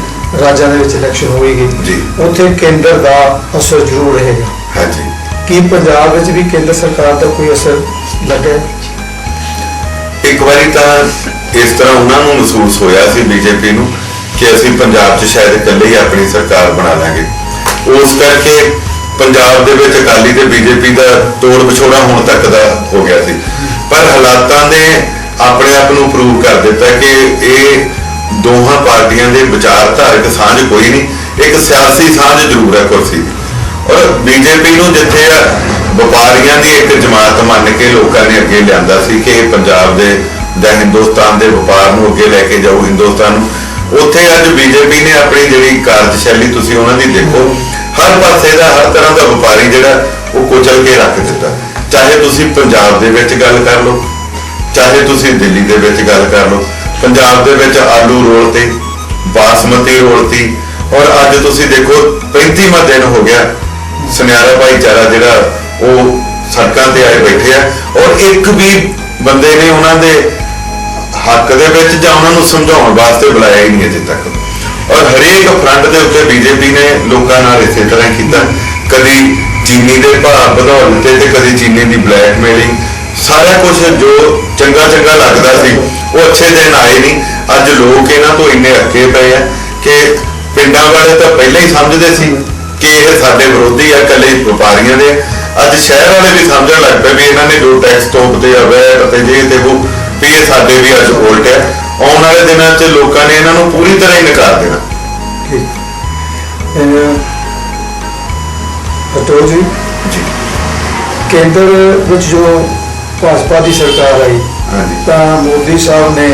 ਰਾਜਾਂ ਦੇ ਵਿੱਚ ਇਲੈਕਸ਼ਨ ਹੋਏਗੀ ਜੀ। ਉੱਥੇ ਕੇਂਦਰ ਦਾ ਅਸਰ ਜ਼ਰੂਰ ਰਹੇਗਾ। ਹਾਂਜੀ। ਕੀ ਪੰਜਾਬ ਵਿੱਚ ਵੀ ਕੇਂਦਰ ਸਰਕਾਰ ਦਾ ਕੋਈ ਅਸਰ ਲੱਗਿਆ? ਇੱਕ ਵਾਰੀ ਤਾਂ ਇਸ ਤਰ੍ਹਾਂ ਉਹਨਾਂ ਨੂੰ ਮਹਿਸੂਸ ਹੋਇਆ ਸੀ ਬੀਜੇਪੀ ਨੂੰ ਕਿ ਅਸੀਂ ਪੰਜਾਬ 'ਚ ਸ਼ਾਇਦ ਇਕੱਲੇ ਹੀ ਆਪਣੀ ਸਰਕਾਰ ਬਣਾ ਲਾਂਗੇ। ਉਸ ਕਰਕੇ ਪੰਜਾਬ ਦੇ ਵਿੱਚ ਅਕਾਲੀ ਤੇ ਬੀਜੇਪੀ ਦਾ ਤੋੜ ਵਿਛੋੜਾ ਹੁਣ ਤੱਕ ਦਾ ਹੋ ਗਿਆ ਸੀ। ਪਰ ਹਾਲਾਤਾਂ ਨੇ ਆਪਣੇ ਆਪ ਨੂੰ ਪ੍ਰੂਵ ਕਰ ਦਿੱਤਾ ਕਿ ਇਹ ਦੋਹਾਂ ਪਾਰਟੀਆਂ ਦੇ ਵਿਚਾਰਧਾਰਕ ਸਾਂਝ ਕੋਈ ਨਹੀਂ, ਇੱਕ ਸਿਆਸੀ ਸਾਂਝ ਜ਼ਰੂਰ ਹੈ ਕੁਰਸੀ। ਦੀ ਔਰ ਬੀਜੇਪੀ ਨੂੰ ਜਿੱਥੇ ਆ ਵਪਾਰੀਆਂ ਦੀ ਇੱਕ ਜਮਾਤ ਮੰਨ ਕੇ ਲੋਕਾਂ ਨੇ ਅੱਗੇ ਲਿਆਂਦਾ ਸੀ ਕਿ ਇਹ ਪੰਜਾਬ ਦੇ ਜਾਂ ਹਿੰਦੁਸਤਾਨ ਦੇ ਵਪਾਰ ਨੂੰ ਅੱਗੇ ਲੈ ਕੇ ਜਾਊ ਹਿੰਦੁਸਤਾਨ ਨੂੰ। ਉੱਥੇ ਅੱਜ ਬੀਜੇਪੀ ਨੇ ਆਪਣੀ ਜਿਹੜੀ ਕਾਰਜਸ਼ੈਲੀ ਤੁਸੀਂ ਉਹਨਾਂ ਦੀ ਦੇਖੋ, ਹਰ ਪਾਸੇ ਦਾ, ਹਰ ਤਰ੍ਹਾਂ ਦਾ ਵਪਾਰੀ ਜਿਹੜਾ, ਉਹ ਕੁਚਲ ਕੇ ਰੱਖ ਦਿੱਤਾ। ਚਾਹੇ ਤੁਸੀਂ ਪੰਜਾਬ ਦੇ ਵਿੱਚ ਗੱਲ ਕਰ ਲਓ, ਚਾਹੇ ਤੁਸੀਂ ਦਿੱਲੀ ਦੇ ਵਿੱਚ ਗੱਲ ਕਰ ਲਓ, ਪੰਜਾਬ ਦੇ ਵਿੱਚ ਆਲੂ ਰੋਲ ਤੇ ਬਾਸਮਤੀ ਰੋਲ ਤੀ ਔਰ ਅੱਜ ਤੁਸੀਂ ਦੇਖੋ 35ਵਾਂ ਦਿਨ ਹੋ ਗਿਆ, ਸੁਨਿਆਰਾ ਭਾਈਚਾਰਾ ਜਿਹੜਾ ਉਹ ਸੜਕਾਂ ਤੇ ਆਏ ਬੈਠੇ ਆ ਔਰ ਇੱਕ ਵੀ ਬੰਦੇ ਨੇ ਉਹਨਾਂ ਦੇ ਹੱਕ ਦੇ ਵਿੱਚ ਜਾਂ ਉਹਨਾਂ ਨੂੰ ਸਮਝਾਉਣ ਵਾਸਤੇ ਬੁਲਾਇਆ ਹੀ ਨਹੀਂ ਅਜੇ ਤੱਕ। ਔਰ ਹਰੇਕ ਫਰੰਟ ਦੇ ਉੱਤੇ ਬੀਜੇਪੀ ਨੇ ਲੋਕਾਂ ਨਾਲ ਇਸੇ ਤਰ੍ਹਾਂ ਕੀਤਾ। ਕਦੀ ਚੀਨੀ ਦੇ ਭਾਅ ਵਧਾ ਦਿੱਤੇ ਤੇ ਕਦੀ ਚੀਨੀ ਦੀ ਬਲੈਕਮੇਲਿੰਗ ਸਾਰਾ ਕੁਝ ਜੋ ਚੰਗਾ ਚੰਗਾ ਲੱਗਦਾ ਸੀ, ਉਹ ਅੱਛੇ ਦਿਨ ਆਏ ਨਹੀਂ। ਅੱਜ ਲੋਕ ਇਹਨਾਂ ਤੋਂ ਇੰਨੇ ਅੱਕੇ ਪਏ ਆ ਕਿ ਪਿੰਡਾਂ ਵਾਲੇ ਤਾਂ ਪਹਿਲਾਂ ਹੀ ਸਮਝਦੇ ਸੀ ਕਿ ਇਹ ਸਾਡੇ ਵਿਰੋਧੀ ਆ ਕੱਲੇ ਵਪਾਰੀਆਂ ਦੇ ਅੱਜ ਸ਼ਹਿਰ ਵਾਲੇ ਵੀ ਸਮਝਣ ਲੱਗ ਪਏ ਵੀ ਇਹਨਾਂ ਨੇ ਜੋ ਟੈਕਸ ਤੋਪਦੇ ਆ ਵੈਟ ਅਤੇ ਜੇ ਤੇ ਉਹ ਵੀ ਇਹ ਸਾਡੇ ਵੀ ਅੱਜ ਉਲਟ ਹੈ ਆਉਣ ਵਾਲੇ ਦਿਨਾਂ 'ਚ ਲੋਕਾਂ ਨੇ ਇਹਨਾਂ ਨੂੰ ਪੂਰੀ ਤਰ੍ਹਾਂ ਹੀ ਨਕਾਰ ਦੇਣਾ। ਅਟੋ ਜੀ? ਜੀ। ਕੇਂਦਰ ਵਿੱਚ ਜੋ ਭਾਜਪਾ ਦੀ ਸਰਕਾਰ ਆਈ ਹਾਂਜੀ। ਤਾਂ ਮੋਦੀ ਸਾਹਿਬ ਨੇ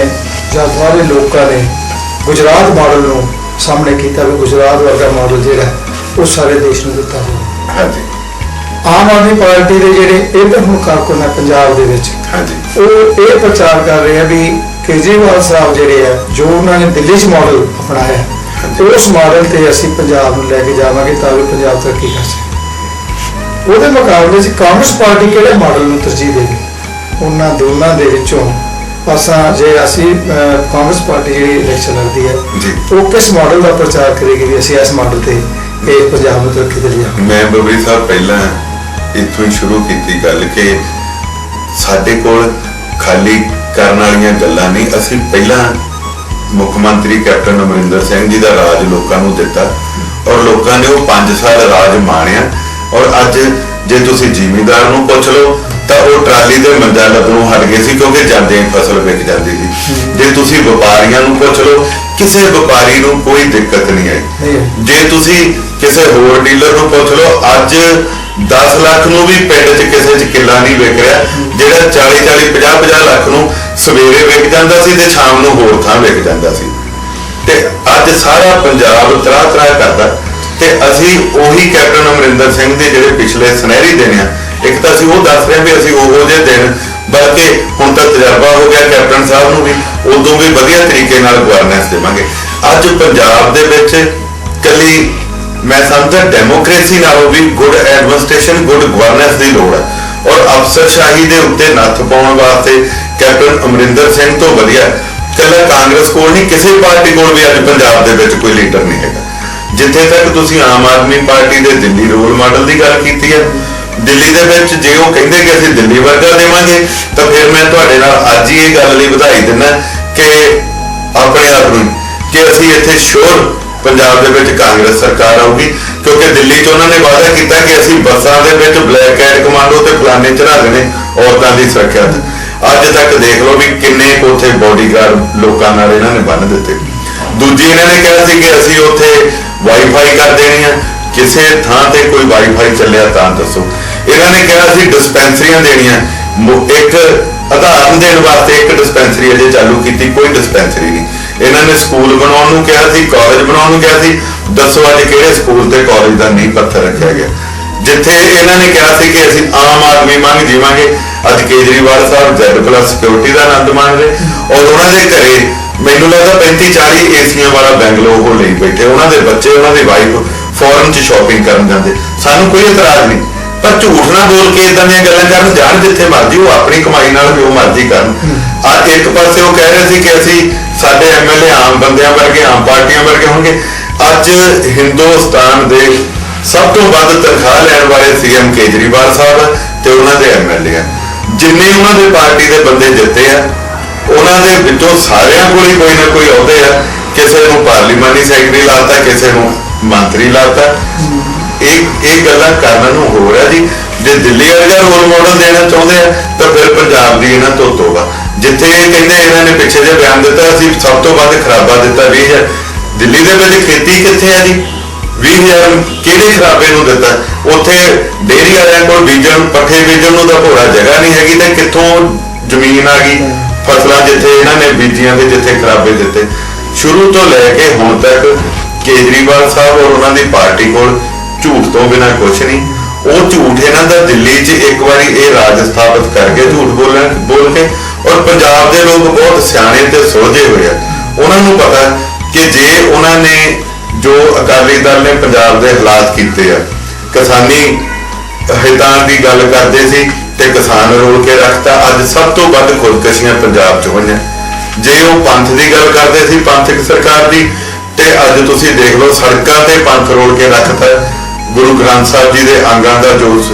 ਜਾਂ ਸਾਰੇ ਲੋਕਾਂ ਨੇ ਗੁਜਰਾਤ ਮਾਡਲ ਨੂੰ ਸਾਹਮਣੇ ਕੀਤਾ ਵੀ ਗੁਜਰਾਤ ਵਰਗਾ ਮਾਡਲ ਜਿਹੜਾ ਉਹ ਸਾਰੇ ਦੇਸ਼ ਨੂੰ ਦਿੱਤਾ ਹੋਇਆ ਹਾਂਜੀ। ਆਮ ਆਦਮੀ ਪਾਰਟੀ ਦੇ ਜਿਹੜੇ ਇੱਧਰ ਹੁਣ ਕਾਰਕੁਨ ਹੈ ਪੰਜਾਬ ਦੇ ਵਿੱਚ। ਹਾਂਜੀ। ਉਹ ਇਹ ਪ੍ਰਚਾਰ ਕਰ ਰਹੇ ਆ ਵੀ ਕੇਜਰੀਵਾਲ ਸਾਹਿਬ ਜਿਹੜੇ ਆ ਜੋ ਉਹਨਾਂ ਨੇ ਦਿੱਲੀ 'ਚ ਮਾਡਲ ਅਪਣਾਇਆ ਉਸ ਮਾਡਲ ਤੇ ਅਸੀਂ ਪੰਜਾਬ ਨੂੰ ਲੈ ਕੇ ਜਾਵਾਂਗੇ ਤਾਂ ਕਿ ਪੰਜਾਬ ਤਰੱਕੀ ਕਰ ਸਕੇ। ਉਹਦੇ ਮੁਕਾਬਲੇ 'ਚ ਕਾਂਗਰਸ ਪਾਰਟੀ ਕਿਹੜੇ ਮਾਡਲ ਨੂੰ ਤਰਜੀਹ ਦੇਗੀ ਉਹਨਾਂ ਦੋਨਾਂ ਦੇ ਵਿੱਚੋਂ ਅਸਾਂ ਜੇ ਅਸੀਂ ਕਾਂਗਰਸ ਪਾਰਟੀ ਜਿਹੜੀ ਇਲੈਕਸ਼ਨ ਲੜਦੀ ਹੈ ਜੀ। ਉਹ ਕਿਸ ਮਾਡਲ ਦਾ ਪ੍ਰਚਾਰ ਕਰੇਗੀ ਵੀ ਅਸੀਂ ਇਸ ਮਾਡਲ ਤੇ ਇਹ ਪੰਜਾਬ ਨੂੰ ਤਰੱਕੀ ਦੇ ਲਿਆ ਮੈਂ ਬਬਰੀ ਸਾਹਿਬ ਪਹਿਲਾਂ ਇੱਥੋਂ ਹੀ ਸ਼ੁਰੂ ਕੀਤੀ ਗੱਲ ਕਿ ਸਾਡੇ ਕੋਲ ਖਾਲੀ ਕਰਨ ਵਾਲੀਆਂ ਗੱਲਾਂ ਨਹੀਂ। ਅਸੀਂ ਪਹਿਲਾਂ ਮੁੱਖ ਮੰਤਰੀ ਕੈਪਟਨ ਅਮਰਿੰਦਰ ਸਿੰਘ ਜੀ ਦਾ ਰਾਜ ਲੋਕਾਂ ਨੂੰ ਦਿੱਤਾ ਔਰ ਲੋਕਾਂ ਨੇ ਉਹ 5 ਸਾਲ ਰਾਜ ਮਾਣਿਆ ਔਰ ਅੱਜ ਜੇ ਤੁਸੀਂ ਜ਼ਿਮੀਂਦਾਰ ਨੂੰ ਪੁੱਛ ਲਓ ਤਾਂ ਉਹ ਟਰਾਲੀ ਦੇ ਮੰਜਾ ਲੱਭਣੋਂ ਹਟ ਗਏ ਸੀ ਕਿਉਂਕਿ ਜਾਂਦੇ ਹੀ ਫਸਲ ਵਿਕ ਜਾਂਦੀ ਸੀ। ਜੇ ਤੁਸੀਂ ਵਪਾਰੀਆਂ ਨੂੰ ਪੁੱਛ ਲਓ ਕਿਸੇ ਵਪਾਰੀ ਨੂੰ ਕੋਈ ਦਿੱਕਤ ਨਹੀਂ ਆਈ। ਜੇ ਤੁਸੀਂ ਕਿਸੇ ਹੋਰ ਡੀਲਰ ਨੂੰ ਪੁੱਛ ਲਓ ਅੱਜ 10 ਲੱਖ ਨੂੰ ਵੀ ਪਿੰਡ 'ਚ ਕਿਸੇ 'ਚ ਕਿੱਲਾ ਨਹੀਂ ਵਿਕ ਰਿਹਾ। ਜਿਹੜਾ 40 40 50 50 ਲੱਖ ਨੂੰ ਸਵੇਰੇ ਵਿਕ ਜਾਂਦਾ ਸੀ ਤੇ ਸ਼ਾਮ ਨੂੰ ਹੋਰ ਥਾਂ ਵਿਕ ਜਾਂਦਾ ਸੀ। ਤੇ ਅੱਜ ਸਾਰਾ ਪੰਜਾਬ ਤਰਾ ਤਰਾ ਕਰਦਾ। ਤੇ ਅਸੀਂ ਉਹੀ ਕੈਪਟਨ ਅਮਰਿੰਦਰ ਸਿੰਘ ਦੇ ਜਿਹੜੇ ਪਿਛਲੇ ਸੁਨਹਿਰੀ ਦਿਨ ਆ, ਇੱਕ ਤਾਂ ਅਸੀਂ ਉਹ ਦੱਸ ਰਹੇ ਹਾਂ ਵੀ ਅਸੀਂ ਉਹੋ ਜਿਹੇ ਦਿਨ, ਬਲਕਿ ਹੁਣ ਤਾਂ ਤਜਰਬਾ ਹੋ ਗਿਆ ਕੈਪਟਨ ਸਾਹਿਬ ਨੂੰ ਵੀ, ਉਦੋਂ ਵੀ ਵਧੀਆ ਤਰੀਕੇ ਨਾਲ ਗਵਰਨੈਂਸ ਦੇਵਾਂਗੇ। ਅੱਜ ਪੰਜਾਬ ਦੇ ਵਿੱਚ ਕੱਲੀ ਮੈਂ ਸਮਝਦਾ ਡੈਮੋਕ੍ਰੇਸੀ ਨਾਲੋਂ ਵੀ ਗੁੱਡ ਐਡਮਿਨਿਸਟ੍ਰੇਸ਼ਨ, ਗੁੱਡ ਗਵਰਨੈਂਸ ਦੀ ਲੋੜ ਹੈ। ਔਰ ਅਫਸਰਸ਼ਾਹੀ ਦੇ ਉੱਤੇ ਨੱਥ ਪਾਉਣ ਵਾਸਤੇ ਕੈਪਟਨ ਅਮਰਿੰਦਰ ਸਿੰਘ ਤੋਂ ਵਧੀਆ ਕੱਲਾ ਕਾਂਗਰਸ ਕੋਲ ਨਹੀਂ, ਕਿਸੇ ਪਾਰਟੀ ਕੋਲ ਵੀ ਅੱਜ ਪੰਜਾਬ ਦੇ ਵਿੱਚ ਕੋਈ ਲੀਡਰ ਨਹੀਂ ਹੈਗਾ। ਜਿੱਥੇ ਤੱਕ ਤੁਸੀਂ ਆਮ ਆਦਮੀ ਪਾਰਟੀ ਦੇ ਦਿੱਲੀ ਰੋਲ ਮਾਡਲ ਦੀ ਗੱਲ ਕੀਤੀ ਹੈ, ਦਿੱਲੀ ਦੇ ਵਿੱਚ ਜੇ ਉਹ ਕਹਿੰਦੇ ਕਿ ਅਸੀਂ ਦਿੱਲੀ ਵਰਗਾ ਦੇਵਾਂਗੇ, ਤਾਂ ਫਿਰ ਮੈਂ ਤੁਹਾਡੇ ਨਾਲ ਅੱਜ ਹੀ ਇਹ ਗੱਲ ਲਈ ਵਧਾਈ ਦਿੰਦਾ ਕਿ ਆਪਣੇ ਆਪ ਨੂੰ, ਕਿ ਅਸੀਂ ਇੱਥੇ ਸ਼ੋਰ ਪੰਜਾਬ ਦੇ ਵਿੱਚ ਕਾਂਗਰਸ ਸਰਕਾਰ ਆਊਗੀ, ਕਿਉਂਕਿ ਦਿੱਲੀ 'ਚ ਉਹਨਾਂ ਨੇ ਵਾਅਦਾ ਕੀਤਾ ਕਿ ਅਸੀਂ ਬੱਸਾਂ ਦੇ ਵਿੱਚ ਬਲੈਕ ਐਡ ਕਮਾਂਡੋ ਤੇ ਫਲਾਣੇ ਚੜਾ ਦੇਣੇ ਔਰਤਾਂ ਦੀ ਸੁਰੱਖਿਆ ਤੇ। ਅੱਜ ਤੱਕ ਦੇਖ ਲਓ ਵੀ ਕਿੰਨੇ ਉੱਥੇ ਬਾਡੀਗਾਰਡ ਲੋਕਾਂ ਨਾਲ ਇਹਨਾਂ ਨੇ ਬੰਨ ਦਿੱਤੇ। ਦੂਜੀ ਇਹਨਾਂ ਨੇ ਕਿਹਾ ਸੀ ਕਿ ਅਸੀਂ ਉੱਥੇ ਵਾਈਫਾਈ ਕਰ ਦੇਣੀ ਆ। ਕਿਸੇ ਥਾਂ ਤੇ ਕੋਈ ਵਾਈਫਾਈ ਚੱਲਿਆ ਤਾਂ ਦੱਸੋ। ਇਹਨਾਂ ਨੇ ਕਿਹਾ ਸੀ ਡਿਸਪੈਂਸਰੀਆਂ ਦੇਣੀਆਂ। ਮੁ- ਇੱਕ ਆਧਾਰਨ ਦੇਣ ਵਾਸਤੇ ਇੱਕ ਡਿਸਪੈਂਸਰੀ ਅਜੇ ਚਾਲੂ ਕੀਤੀ, ਕੋਈ ਡਿਸਪੈਂਸਰੀ ਨਹੀਂ। ਇਹਨਾਂ ਨੇ ਸਕੂਲ ਬਣਾਉਣ ਨੂੰ ਕਿਹਾ ਸੀ ਕਾਲਜ ਬਣਾਉਣ ਨੂੰ ਕਿਹਾ ਸੀ। ਦੱਸੋ ਅੱਜ ਕਿਹੜੇ ਸਕੂਲ ਤੇ ਕਾਲਜ ਦਾ ਨਹੀਂ ਪੱਥਰ ਰੱਖਿਆ ਗਿਆ। ਜਿੱਥੇ ਇਹਨਾਂ ਨੇ ਕਿਹਾ ਸੀ ਕਿ ਅਸੀਂ ਆਮ ਆਦਮੀ ਮੰਗ ਜੀਵਾਂਗੇ। ਅੱਜ ਕੇਜਰੀਵਾਲ ਸਾਹਿਬ Z+ ਸਿਕਿਉਰਿਟੀ ਦਾ ਆਨੰਦ ਮਾਣ ਰਹੇ। ਔਰ ਉਹਨਾਂ ਦੇ ਘਰੇ ਮੈਨੂੰ ਲੱਗਦਾ 35 40 ਏਸੀਆਂ ਵਾਲਾ ਬੈਂਗਲੌਰ ਉਹ ਲਈ ਬੈਠੇ। ਉਹਨਾਂ ਦੇ ਬੱਚੇ, ਉਹਨਾਂ ਦੀ ਵਾਈਫ ਫੋਰਨ 'ਚ ਸ਼ਾਪਿੰਗ ਕਰਨ ਜਾਂਦੇ। ਸਾਨੂੰ ਕੋਈ ਇਤਰਾਜ਼ ਨਹੀਂ। ਪਰ ਝੂਠ ਨਾ ਬੋਲ ਕੇ ਇਦਾਂ ਦੀਆਂ ਗੱਲਾਂ ਕਰਨ। ਜਾਣ ਜਿੱਥੇ ਮਰਜ਼ੀ, ਉਹ ਆਪਣੀ ਕਮਾਈ ਨਾਲ ਜੋ ਮਰਜ਼ੀ ਕਰਨ। ਆ ਇੱਕ ਪਾਸੇ ਉਹ ਕਹਿ ਰਹੇ ਸੀ ਕਿ ਅਸੀਂ ਸਾਡੇ ਐਮਐਲਏ ਆਮ ਬੰਦਿਆਂ ਵਰਗੇ, ਆਮ ਪਾਰਟੀਆਂ ਵਰਗੇ ਹੋਣਗੇ। ਅੱਜ ਹਿੰਦੁਸਤਾਨ ਦੇ ਸਭ ਤੋਂ ਵੱਧ ਤਨਖਾਹ ਲੈਣ ਵਾਲੇ ਸੀਐਮ ਕੇਜਰੀਵਾਲ ਸਾਹਿਬ ਤੇ ਉਹਨਾਂ ਦੇ ਐਮਐਲਏ ਆ। ਜਿੰਨੇ ਉਹਨਾਂ ਦੇ ਪਾਰਟੀ ਦੇ ਬੰਦੇ ਜਿੱਤੇ ਆ, ਉਹਨਾਂ ਦੇ ਵਿੱਚੋਂ ਸਾਰਿਆਂ ਕੋਲ ਕੋਈ ਨਾ ਕੋਈ ਅਹੁਦੇ ਆ। ਕਿਸੇ ਨੂੰ ਪਾਰਲੀਮਾਨੀ ਸੈਕਟਰੀ ਲਾਤਾ, ਕਿਸੇ ਨੂੰ ਮੰਤਰੀ ਲਾਤਾ। ਇਹ ਇਹ ਗੱਲਾਂ ਕਰਨ ਨੂੰ ਹੋ ਰਿਹਾ ਜੀ। ਜੇ ਦਿੱਲੀ ਵਰਗਾ ਰੋਲ ਮਾਡਲ ਦੇਣਾ ਚਾਹੁੰਦੇ ਆ, ਤਾਂ ਫਿਰ ਪੰਜਾਬ ਦੀ ਇਹਨਾਂ ਤੋਂ ਤੋਬਾ। ਜਿੱਥੇ ਕਹਿੰਦੇ ਇਹਨਾਂ ਨੇ ਪਿੱਛੇ ਜੇ ਬਿਆਨ ਦਿੱਤਾ, ਅਸੀਂ ਸਭ ਤੋਂ ਵੱਧ ਖਰਾਬਾ ਦਿੱਤਾ 20000 ਦਿੱਲੀ ਦੇ ਵਿੱਚ ਖੇਤੀ ਕਿੱਥੇ ਆ ਜੀ? 20000 ਕਿਹੜੇ ਖਰਾਬੇ ਨੂੰ ਦਿੱਤਾ? ਉੱਥੇ ਡੇਰੀ ਵਾਲਿਆਂ ਕੋਲ ਬੀਜਣ, ਪੱਠੇ ਬੀਜਣ ਨੂੰ ਤਾਂ ਭੋਰਾ ਜਗ੍ਹਾ ਨਹੀਂ ਹੈਗੀ ਤੇ ਕਿੱਥੋਂ ਜ਼ਮੀਨ ਆ ਗਈ? ਫਸਲਾਂ ਜਿੱਥੇ ਇਹਨਾਂ ਨੇ ਬੀਜੀਆਂ ਤੇ ਜਿੱਥੇ ਖਰਾਬੇ ਦਿੱਤੇ। ਸ਼ੁਰੂ ਤੋਂ ਲੈ ਕੇ ਹੁਣ ਤੱਕ ਕੇਜਰੀਵਾਲ ਸਾਹਿਬ ਔਰ ਉਹਨਾਂ ਦੀ ਪਾਰਟੀ ਕੋਲ ਝੂਠ ਤੋਂ ਬਿਨਾ ਕੁਝ ਨਹੀਂ। ਉਹ ਝੂਠ ਇਹਨਾਂ ਦਾ ਦਿੱਲੀ 'ਚ ਇੱਕ ਵਾਰੀ ਇਹ ਰਾਜ ਸਥਾਪਿਤ ਕਰਕੇ ਝੂਠ ਬੋਲਣ ਬੋਲ ਕੇ ਔਰ ਪੰਜਾਬ ਦੇ ਲੋਕ ਬਹੁਤ ਸਿਆਣੇ ਤੇ ਸੁਲਝੇ ਹੋਏ ਆ। ਉਹਨਾਂ ਨੂੰ ਪਤਾ ਕਿ ਜੇ ਉਹਨਾਂ ਨੇ ਜੋ ਅਕਾਲੀ ਦਲ ਨੇ ਪੰਜਾਬ ਦੇ ਹਾਲਾਤ ਕੀਤੇ ਆ, ਕਿਸਾਨੀ ਹਿੱਤਾਂ ਦੀ ਗੱਲ ਕਰਦੇ ਸੀ ਤੇ ਕਿਸਾਨ ਰੋਲ ਕੇ ਰੱਖਤਾ, ਅੱਜ ਸਭ ਤੋਂ ਵੱਧ ਖੁਦਕਸ਼ੀਆਂ ਪੰਜਾਬ 'ਚ ਹੋਈਆਂ। ਜੇ ਉਹ ਪੰਥ ਦੀ ਗੱਲ ਕਰਦੇ ਸੀ ਪੰਥਕ ਸਰਕਾਰ ਦੀ, ਤੇ ਅੱਜ ਤੁਸੀਂ ਦੇਖ ਲਓ ਸੜਕਾਂ ਤੇ ਪੰਥ ਰੋਲ ਕੇ ਰੱਖਤਾ। ਗੁਰੂ ਗ੍ਰੰਥ ਸਾਹਿਬ ਜੀ ਦੇ ਅੰਗਾਂ ਦਾ ਜੋਸ਼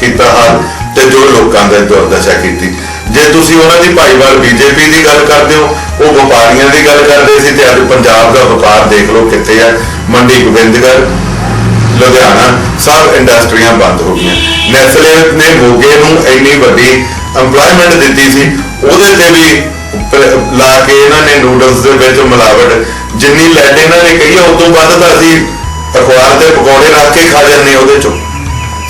ਕੀਤਾ ਹਾਲ ਤੇ ਜੋ ਲੋਕਾਂ ਦੇ ਦੁਰਦਸ਼ਾ ਕੀਤੀ। ਜੇ ਤੁਸੀਂ ਉਹਨਾਂ ਦੀ ਭਾਈਵਾਲ ਬੀਜੇਪੀ ਦੀ ਗੱਲ ਕਰਦੇ ਹੋ, ਉਹ ਵਪਾਰੀਆਂ ਦੀ ਗੱਲ ਕਰਦੇ ਸੀ ਤੇ ਅੱਜ ਪੰਜਾਬ ਦਾ ਵਪਾਰ ਦੇਖ ਲਓ ਕਿੱਥੇ ਹੈ ਮੰਡੀ ਗੋਬਿੰਦਗੜ੍ਹ, ਲੁਧਿਆਣਾ, ਸਭ ਇੰਡਸਟਰੀਆਂ ਬੰਦ ਹੋ ਗਈਆਂ। ਨੈਸਲੇ ਨੇ ਮੋਗੇ ਨੂੰ ਇੰਨੀ ਵੱਡੀ EMPLOYMENT ਦਿੱਤੀ ਸੀ, ਉਹਦੇ ਤੇ ਵੀ ਲਾ ਕੇ ਇਹਨਾਂ ਨੇ ਨੂਡਲਸ ਦੇ ਵਿੱਚ ਮਿਲਾਵਟ। ਜਿੰਨੀ ਲੈਡ ਇਹਨਾਂ ਨੇ ਕਹੀ ਉਹ ਤੋਂ ਵੱਧ ਤਾਂ ਅਸੀਂ ਅਖਬਾਰ ਦੇ ਪਕੌੜੇ ਰੱਖ ਕੇ ਖਾ ਜਾਂਦੇ ਉਹਦੇ ਚੋਂ।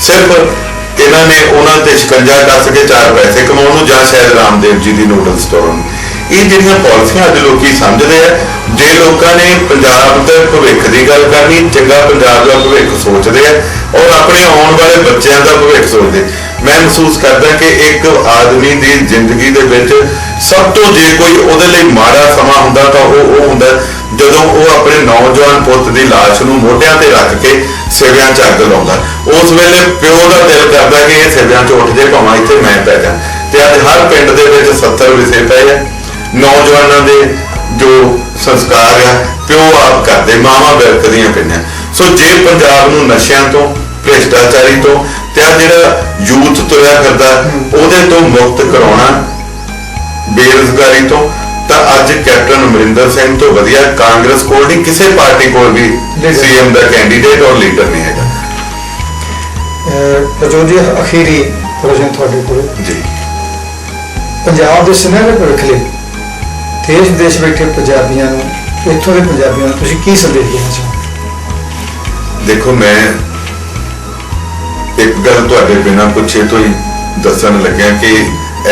ਸਿਰਫ ਇਹਨਾਂ ਨੇ ਉਹਨਾਂ ਤੇ ਸ਼ਿਕੰਜਾ ਕੱਸ ਕੇ ਚਾਰ ਪੈਸੇ ਕਮਾਉਣ ਨੂੰ ਜਾਂ ਸ਼ਾਇਦ ਰਾਮਦੇਵ ਜੀ ਦੀ ਨੂਡਲਸ ਤੋੜਨ ਇਹ ਜਿਹੜੀਆਂ ਪਾਲਿਸੀਆਂ ਅੱਜ ਲੋਕੀ ਸਮਝਦੇ ਆ, ਜੇ ਲੋਕਾਂ ਨੇ ਪੰਜਾਬ ਦੇ ਭਵਿੱਖ ਦੀ ਗੱਲ ਕਰਨੀ, ਚੰਗਾ ਪੰਜਾਬ ਦਾ ਭਵਿੱਖ ਸੋਚਦੇ ਆ ਔਰ ਆਪਣੇ ਆਉਣ ਵਾਲੇ ਬੱਚਿਆਂ ਦਾ ਭਵਿੱਖ ਸੋਚਦੇ। ਮੈਂ ਮਹਿਸੂਸ ਕਰਦਾ ਕਿ ਇੱਕ ਆਦਮੀ ਦੀ ਜ਼ਿੰਦਗੀ ਦੇ ਵਿੱਚ ਸਭ ਤੋਂ ਜੇ ਕੋਈ ਉਹਦੇ ਲਈ ਮਾੜਾ ਸਮਾਂ ਹੁੰਦਾ ਤਾਂ ਉਹ ਉਹ ਹੁੰਦਾ ਜਦੋਂ ਉਹ ਆਪਣੇ ਨੌਜਵਾਨ ਪੁੱਤ ਦੀ ਲਾਸ਼ ਨੂੰ ਮੋਢਿਆਂ ਤੇ ਰੱਖ ਕੇ ਸਿਵਿਆਂ 'ਚ ਅੱਗ ਲਾਉਂਦਾ। ਉਸ ਵੇਲੇ ਪਿਓ ਦਾ ਦਿਲ ਕਰਦਾ ਕਿ ਇਹ ਸਿਵਿਆਂ 'ਚ ਉੱਠ ਜੇ, ਭਾਵੇਂ ਇੱਥੇ ਮੈਂ ਪੈ ਜਾ। ਤੇ ਅੱਜ ਹਰ ਪਿੰਡ ਦੇ ਵਿੱਚ 70 ਵਿਸੇ ਪਏ ਆ। ਨੌਜਵਾਨਾਂ ਦੇ ਜੋ ਸੰਸਕਾਰ ਆ, ਪਿਓ ਆਪ ਕਰਦੇ, ਮਾਵਾਂ ਵਰਕਦੀਆਂ ਪਈਆਂ। ਸੋ ਜੇ ਪੰਜਾਬ ਨੂੰ ਨਸ਼ਿਆਂ ਤੋਂ, ਭ੍ਰਿਸ਼ਟਾਚਾਰੀ ਤੋਂ ਤੇ ਆ ਜਿਹੜਾ ਯੂਥ ਤੁਰਿਆ ਫਿਰਦਾ ਉਹਦੇ ਤੋਂ ਮੁਕਤ ਕਰਾਉਣਾ ਬੇਰੁਜ਼ਗਾਰੀ ਤੋਂ ਤਾਂ ਅੱਜ ਕੈਪਟਨ ਅਮਰਿੰਦਰ ਸਿੰਘ ਤੋਂ ਵਧੀਆ ਕਾਂਗਰਸ ਕੋਲ ਨਹੀਂ ਕਿਸੇ ਪਾਰਟੀ ਕੋਲ ਵੀ। ਸੀਐਮ ਦਾ ਕੈਂਡੀਡੇਟ ਔਰ ਲੀਡਰ ਨਹੀਂ ਹੈਗਾ। ਪ੍ਰਜੋਦੀ ਅਖੀਰੀ ਪ੍ਰਸ਼ਨ ਤੁਹਾਡੇ ਕੋਲ। ਜੀ। ਪੰਜਾਬ ਦੇ ਸੁਨਹਿਰੇ ਭਵਿੱਖ ਲਈ ਦੇਸ਼ ਵਿਦੇਸ਼ ਬੈਠੇ ਪੰਜਾਬੀਆਂ ਨੂੰ ਇੱਥੋਂ ਦੇ ਪੰਜਾਬੀਆਂ ਨੂੰ ਤੁਸੀਂ ਕੀ ਸੰਦੇਸ਼ ਦੇਣਾ ਚਾਹੋਗੇ? ਦੇਖੋ ਮੈਂ ਇੱਕ ਗੱਲ ਤੁਹਾਡੇ ਬਿਨਾਂ ਪੁੱਛੇ ਤੋਂ ਹੀ ਦੱਸਣ ਲੱਗਿਆ ਕਿ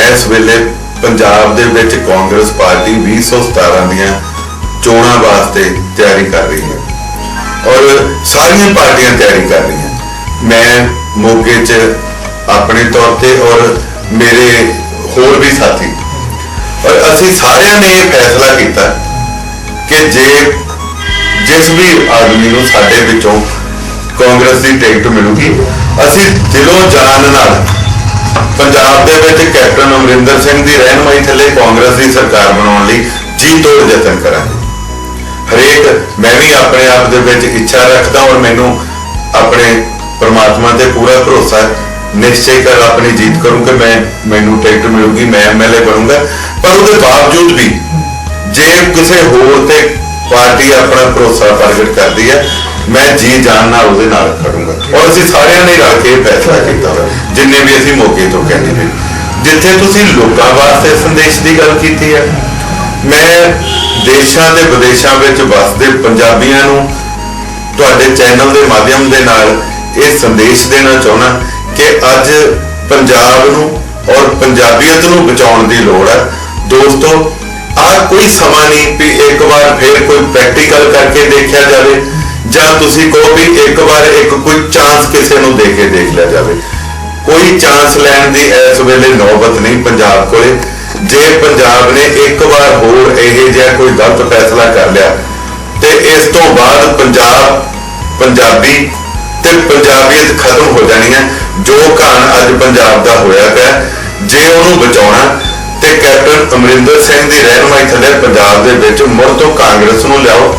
ਇਸ ਵੇਲੇ ਪੰਜਾਬ ਦੇ ਵਿੱਚ ਕਾਂਗਰਸ ਪਾਰਟੀ 2017 ਦੀਆਂ ਚੋਣਾਂ ਵਾਸਤੇ ਤਿਆਰੀ ਕਰ ਰਹੀ ਹੈ ਔਰ ਸਾਰੀਆਂ ਪਾਰਟੀਆਂ ਤਿਆਰੀ ਕਰ ਰਹੀਆਂ। ਮੈਂ ਮੋਗੇ 'ਚ ਆਪਣੇ ਤੌਰ ਤੇ ਔਰ ਮੇਰੇ ਹੋਰ ਵੀ ਸਾਥੀ ਔਰ ਅਸੀਂ ਸਾਰਿਆਂ ਨੇ ਇਹ ਫੈਸਲਾ ਕੀਤਾ ਕਿ ਜੇ ਜਿਸ ਵੀ ਆਦਮੀ ਨੂੰ ਸਾਡੇ ਵਿੱਚੋਂ ਕਾਂਗਰਸ ਦੀ ਟਿਕਟ ਮਿਲੂਗੀ ਅਸੀਂ ਦਿਲੋਂ ਜਾਨ ਨਾਲ ਪੰਜਾਬ ਦੇ ਵਿੱਚ ਕੈਪਟਨ ਅਮਰਿੰਦਰ ਸਿੰਘ ਦੀ ਰਹਿਨਮਾਈ ਥੱਲੇ ਕਾਂਗਰਸ ਦੀ ਸਰਕਾਰ ਬਣਾਉਣ ਲਈ ਜੀ ਤੋੜ ਯਤਨ ਕਰਾਂਗੇ। ਹਰੇਕ, ਮੈਂ ਵੀ ਆਪਣੇ ਆਪ ਦੇ ਵਿੱਚ ਇੱਛਾ ਰੱਖਦਾ ਔਰ ਮੈਨੂੰ ਆਪਣੇ ਪ੍ਰਮਾਤਮਾ ਤੇ ਪੂਰਾ ਭਰੋਸਾ ਹੈ। ਨਿਸ਼ਚੈ ਕਰ ਆਪਣੀ ਜੀਤ ਕਰੂੰ ਕਿ ਮੈਂ, ਮੈਨੂੰ ਟਿਕਟ ਮਿਲੂਗੀ, ਮੈਂ ਐਮਐਲਏ ਬਣੂੰਗਾ। ਪਰ ਉਹਦੇ ਬਾਵਜੂਦ ਵੀ ਜੇ ਕਿਸੇ ਹੋਰ ਤੇ ਪਾਰਟੀ ਆਪਣਾ ਭਰੋਸਾ ਪ੍ਰਗਟ ਕਰਦੀ ਹੈ ਮੈਂ ਜੀ ਜਾਨ ਨਾਲ ਉਹਦੇ ਨਾਲ ਖੜੂੰਗਾ। ਔਰ ਅਸੀਂ ਸਾਰਿਆਂ ਨੇ ਰਲ ਕੇ ਫੈਸਲਾ ਕੀਤਾ ਹੋਇਆ। ਜਿੰਨੇ ਵੀ ਅਸੀਂ ਮੌਕੇ ਤੋਂ ਕੈਂਡੀਡੇਟ ਜਿੱਥੇ ਤੁਸੀਂ ਲੋਕਾਂ ਵਾਸਤੇ ਸੰਦੇਸ਼ ਦੀ ਗੱਲ ਕੀਤੀ ਹੈ। ਮੈਂ ਦੇਸ਼ਾਂ ਤੇ ਵਿਦੇਸ਼ਾਂ ਵਿੱਚ ਵਸਦੇ ਪੰਜਾਬੀਆਂ ਨੂੰ ਤੁਹਾਡੇ ਚੈਨਲ ਦੇ ਮਾਧਿਅਮ ਦੇ ਨਾਲ ਇਹ ਸੰਦੇਸ਼ ਦੇਣਾ ਚਾਹੁੰਦਾ ਕਿ ਅੱਜ ਪੰਜਾਬ ਨੂੰ ਔਰ ਪੰਜਾਬੀਅਤ ਨੂੰ ਬਚਾਉਣ ਦੀ ਲੋੜ ਹੈ। ਦੋਸਤੋ ਆ ਕੋਈ ਸਮਾਂ ਨਹੀਂ ਵੀ ਇੱਕ ਵਾਰ ਫੇਰ ਕੋਈ ਪ੍ਰੈਕਟੀਕਲ ਕਰਕੇ ਦੇਖਿਆ ਜਾਵੇ। ਜਾਂ ਤੁਸੀਂ ਕਹੋ ਵੀ ਇੱਕ ਵਾਰ ਇੱਕ ਕੋਈ ਚਾਂਸ ਕਿਸੇ ਨੂੰ ਦੇ ਕੇ ਦੇਖ ਲਿਆ ਜਾਵੇ। ਕੋਈ ਚਾਂਸ ਲੈਣ ਦੀ ਇਸ ਵੇਲੇ ਨੌਬਤ ਨਹੀਂ ਪੰਜਾਬ ਕੋਲੇ। ਜੇ ਪੰਜਾਬ ਨੇ ਇੱਕ ਵਾਰ ਹੋਰ ਇਹ ਜਿਹਾ ਕੋਈ ਗਲਤ ਫੈਸਲਾ ਕਰ ਲਿਆ, ਤੇ ਇਸ ਤੋਂ ਬਾਅਦ ਪੰਜਾਬ, ਪੰਜਾਬੀ ਤੇ ਪੰਜਾਬੀਅਤ ਖਤਮ ਹੋ ਜਾਣੀ ਹੈ। ਜੋ ਕਾਰਨ ਅੱਜ ਪੰਜਾਬ ਦਾ ਹੋਇਆ ਪਿਆ, ਜੇ ਉਹਨੂੰ ਬਚਾਉਣਾ, ਤੇ ਕੈਪਟਨ ਅਮਰਿੰਦਰ ਸਿੰਘ ਦੀ ਰਹਿਨਮਾਈ ਥੱਲੇ ਪੰਜਾਬ ਦੇ ਵਿੱਚ ਮੁੜ ਤੋਂ ਕਾਂਗਰਸ ਨੂੰ ਲਿਆਓ,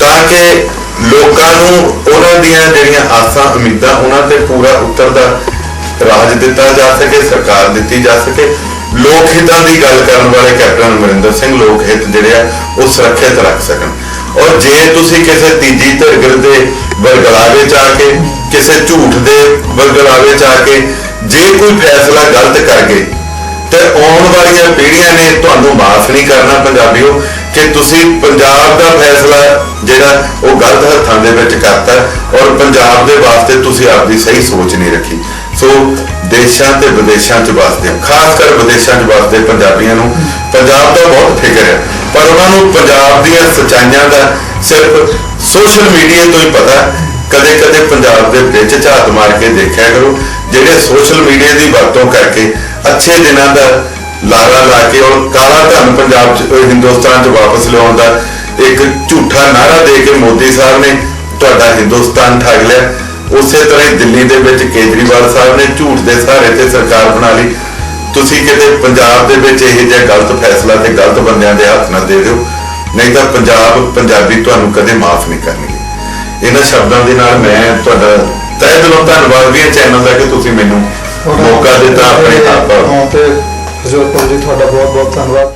ਤਾਂ ਕਿ ਲੋਕਾਂ ਨੂੰ ਉਹਨਾਂ ਦੀਆਂ ਜਿਹੜੀਆਂ ਆਸਾਂ, ਉਮੀਦਾਂ, ਉਹਨਾਂ ਤੇ ਪੂਰਾ ਉਤਰਦਾ ਰਾਜ ਦਿੱਤਾ ਜਾ ਸਕੇ, ਸਰਕਾਰ ਦਿੱਤੀ ਜਾ ਸਕੇ। ਲੋਕ ਹਿੱਤਾਂ ਦੀ ਗੱਲ ਕਰਨ ਵਾਲੇ ਕੈਪਟਨ ਅਮਰਿੰਦਰ ਸਿੰਘ ਲੋਕ ਹਿੱਤ ਜਿਹੜੇ ਆ, ਉਹ ਸੁਰੱਖਿਅਤ ਰੱਖ ਸਕਣ। ਔਰ ਜੇ ਤੁਸੀਂ ਕਿਸੇ ਤੀਜੀ ਧਿਰ ਦੇ ਵਰਗਲਾਵੇ ਚ ਆ ਕੇ, ਕਿਸੇ ਝੂਠ ਦੇ ਵਰਗਲਾਵੇ ਚ ਆ ਕੇ ਜੇ ਕੋਈ ਫੈਸਲਾ ਗਲਤ ਕਰ ਗਏ, ਤੇ ਆਉਣ ਵਾਲੀਆਂ ਪੀੜ੍ਹੀਆਂ ਨੇ ਤੁਹਾਨੂੰ ਮਾਫ ਨਹੀਂ ਕਰਨਾ, ਪੰਜਾਬੀਓ। ਕਿ ਤੁਸੀਂ ਪੰਜਾਬ ਦਾ ਫੈਸਲਾ ਜਿਹੜਾ ਉਹ ਗਲਤ ਹੱਥਾਂ ਦੇ ਵਿੱਚ ਕਰਤਾ ਔਰ ਪੰਜਾਬ ਦੇ ਵਾਸਤੇ ਤੁਸੀਂ ਆਪਦੀ ਸਹੀ ਸੋਚ ਨਹੀਂ ਰੱਖੀ। ਸੋ ਦੇਸ਼ਾਂ ਤੇ ਵਿਦੇਸ਼ਾਂ 'ਚ ਵਸਦੇ ਖਾਸ ਕਰ ਵਿਦੇਸ਼ਾਂ 'ਚ ਵਸਦੇ ਪੰਜਾਬੀਆਂ ਨੂੰ। ਪੰਜਾਬ ਦਾ ਬਹੁਤ ਫਿਕਰ ਹੈ। ਪਰ ਉਹਨਾਂ ਨੂੰ ਪੰਜਾਬ ਦੀਆਂ ਸਚਾਈਆਂ ਦਾ ਸਿਰਫ ਸੋਸ਼ਲ ਮੀਡੀਆ ਤੋਂ ਹੀ ਪਤਾ। ਕਦੇ ਕਦੇ ਪੰਜਾਬ ਦੇ ਵਿੱਚ ਝਾਤ ਮਾਰ ਕੇ ਦੇਖਿਆ ਕਰੋ। ਜਿਹੜੇ ਸੋਸ਼ਲ ਮੀਡੀਆ ਦੀ ਵਰਤੋਂ ਕਰਕੇ ਅੱਛੇ ਦਿਨਾਂ ਦਾ ਲਾਰਾ ਲਾ ਕੇ ਔਰ ਕਾਲਾ ਧਨ ਪੰਜਾਬ ਚ ਹਿੰਦੁਸਤਾਨ ਚ ਵਾਪਸ ਲਿਆਉਣ ਦਾ ਇੱਕ ਝੂਠਾ ਨਾਰਾ ਦੇ ਕੇ ਮੋਦੀ ਸਾਹਿਬ ਨੇ ਤੁਹਾਡਾ ਹਿੰਦੁਸਤਾਨ ਠੱਗ ਲਿਆ। ਉਸੇ ਤਰ੍ਹਾਂ ਹੀ ਦਿੱਲੀ ਦੇ ਵਿੱਚ ਕੇਜਰੀਵਾਲ ਸਾਹਿਬ ਨੇ ਝੂਠ ਦੇ ਸਹਾਰੇ ਤੇ ਸਰਕਾਰ ਬਣਾ ਲਈ। ਤੁਸੀਂ ਕਿਤੇ ਪੰਜਾਬ ਦੇ ਵਿੱਚ ਇਹ ਜਿਹਾ ਗਲਤ ਫੈਸਲਾ ਤੇ ਗਲਤ ਬੰਦਿਆਂ ਦੇ ਹੱਥ ਨਾ ਦੇ ਦਿਓ। ਨਹੀਂ ਤਾਂ ਪੰਜਾਬ ਪੰਜਾਬੀ ਤੁਹਾਨੂੰ ਕਦੇ ਮਾਫ ਨਹੀਂ ਕਰਨਗੇ। ਇਹਨਾਂ ਸ਼ਬਦਾਂ ਦੇ ਨਾਲ ਮੈਂ ਤੁਹਾਡਾ ਤਹਿ ਦਿਲੋਂ ਧੰਨਵਾਦ ਵੀ ਹੈ ਚੈਨਲ ਦਾ ਕਿ ਤੁਸੀਂ ਮੈਨੂੰ ਮੌਕਾ ਦਿੱਤਾ ਆਪਣੇ ਆਪ ਹਾਂ ਤੇ ਹਜ਼ੂਰ ਜੀ ਤੁਹਾਡਾ ਬਹੁਤ ਬਹੁਤ ਧੰਨਵਾਦ।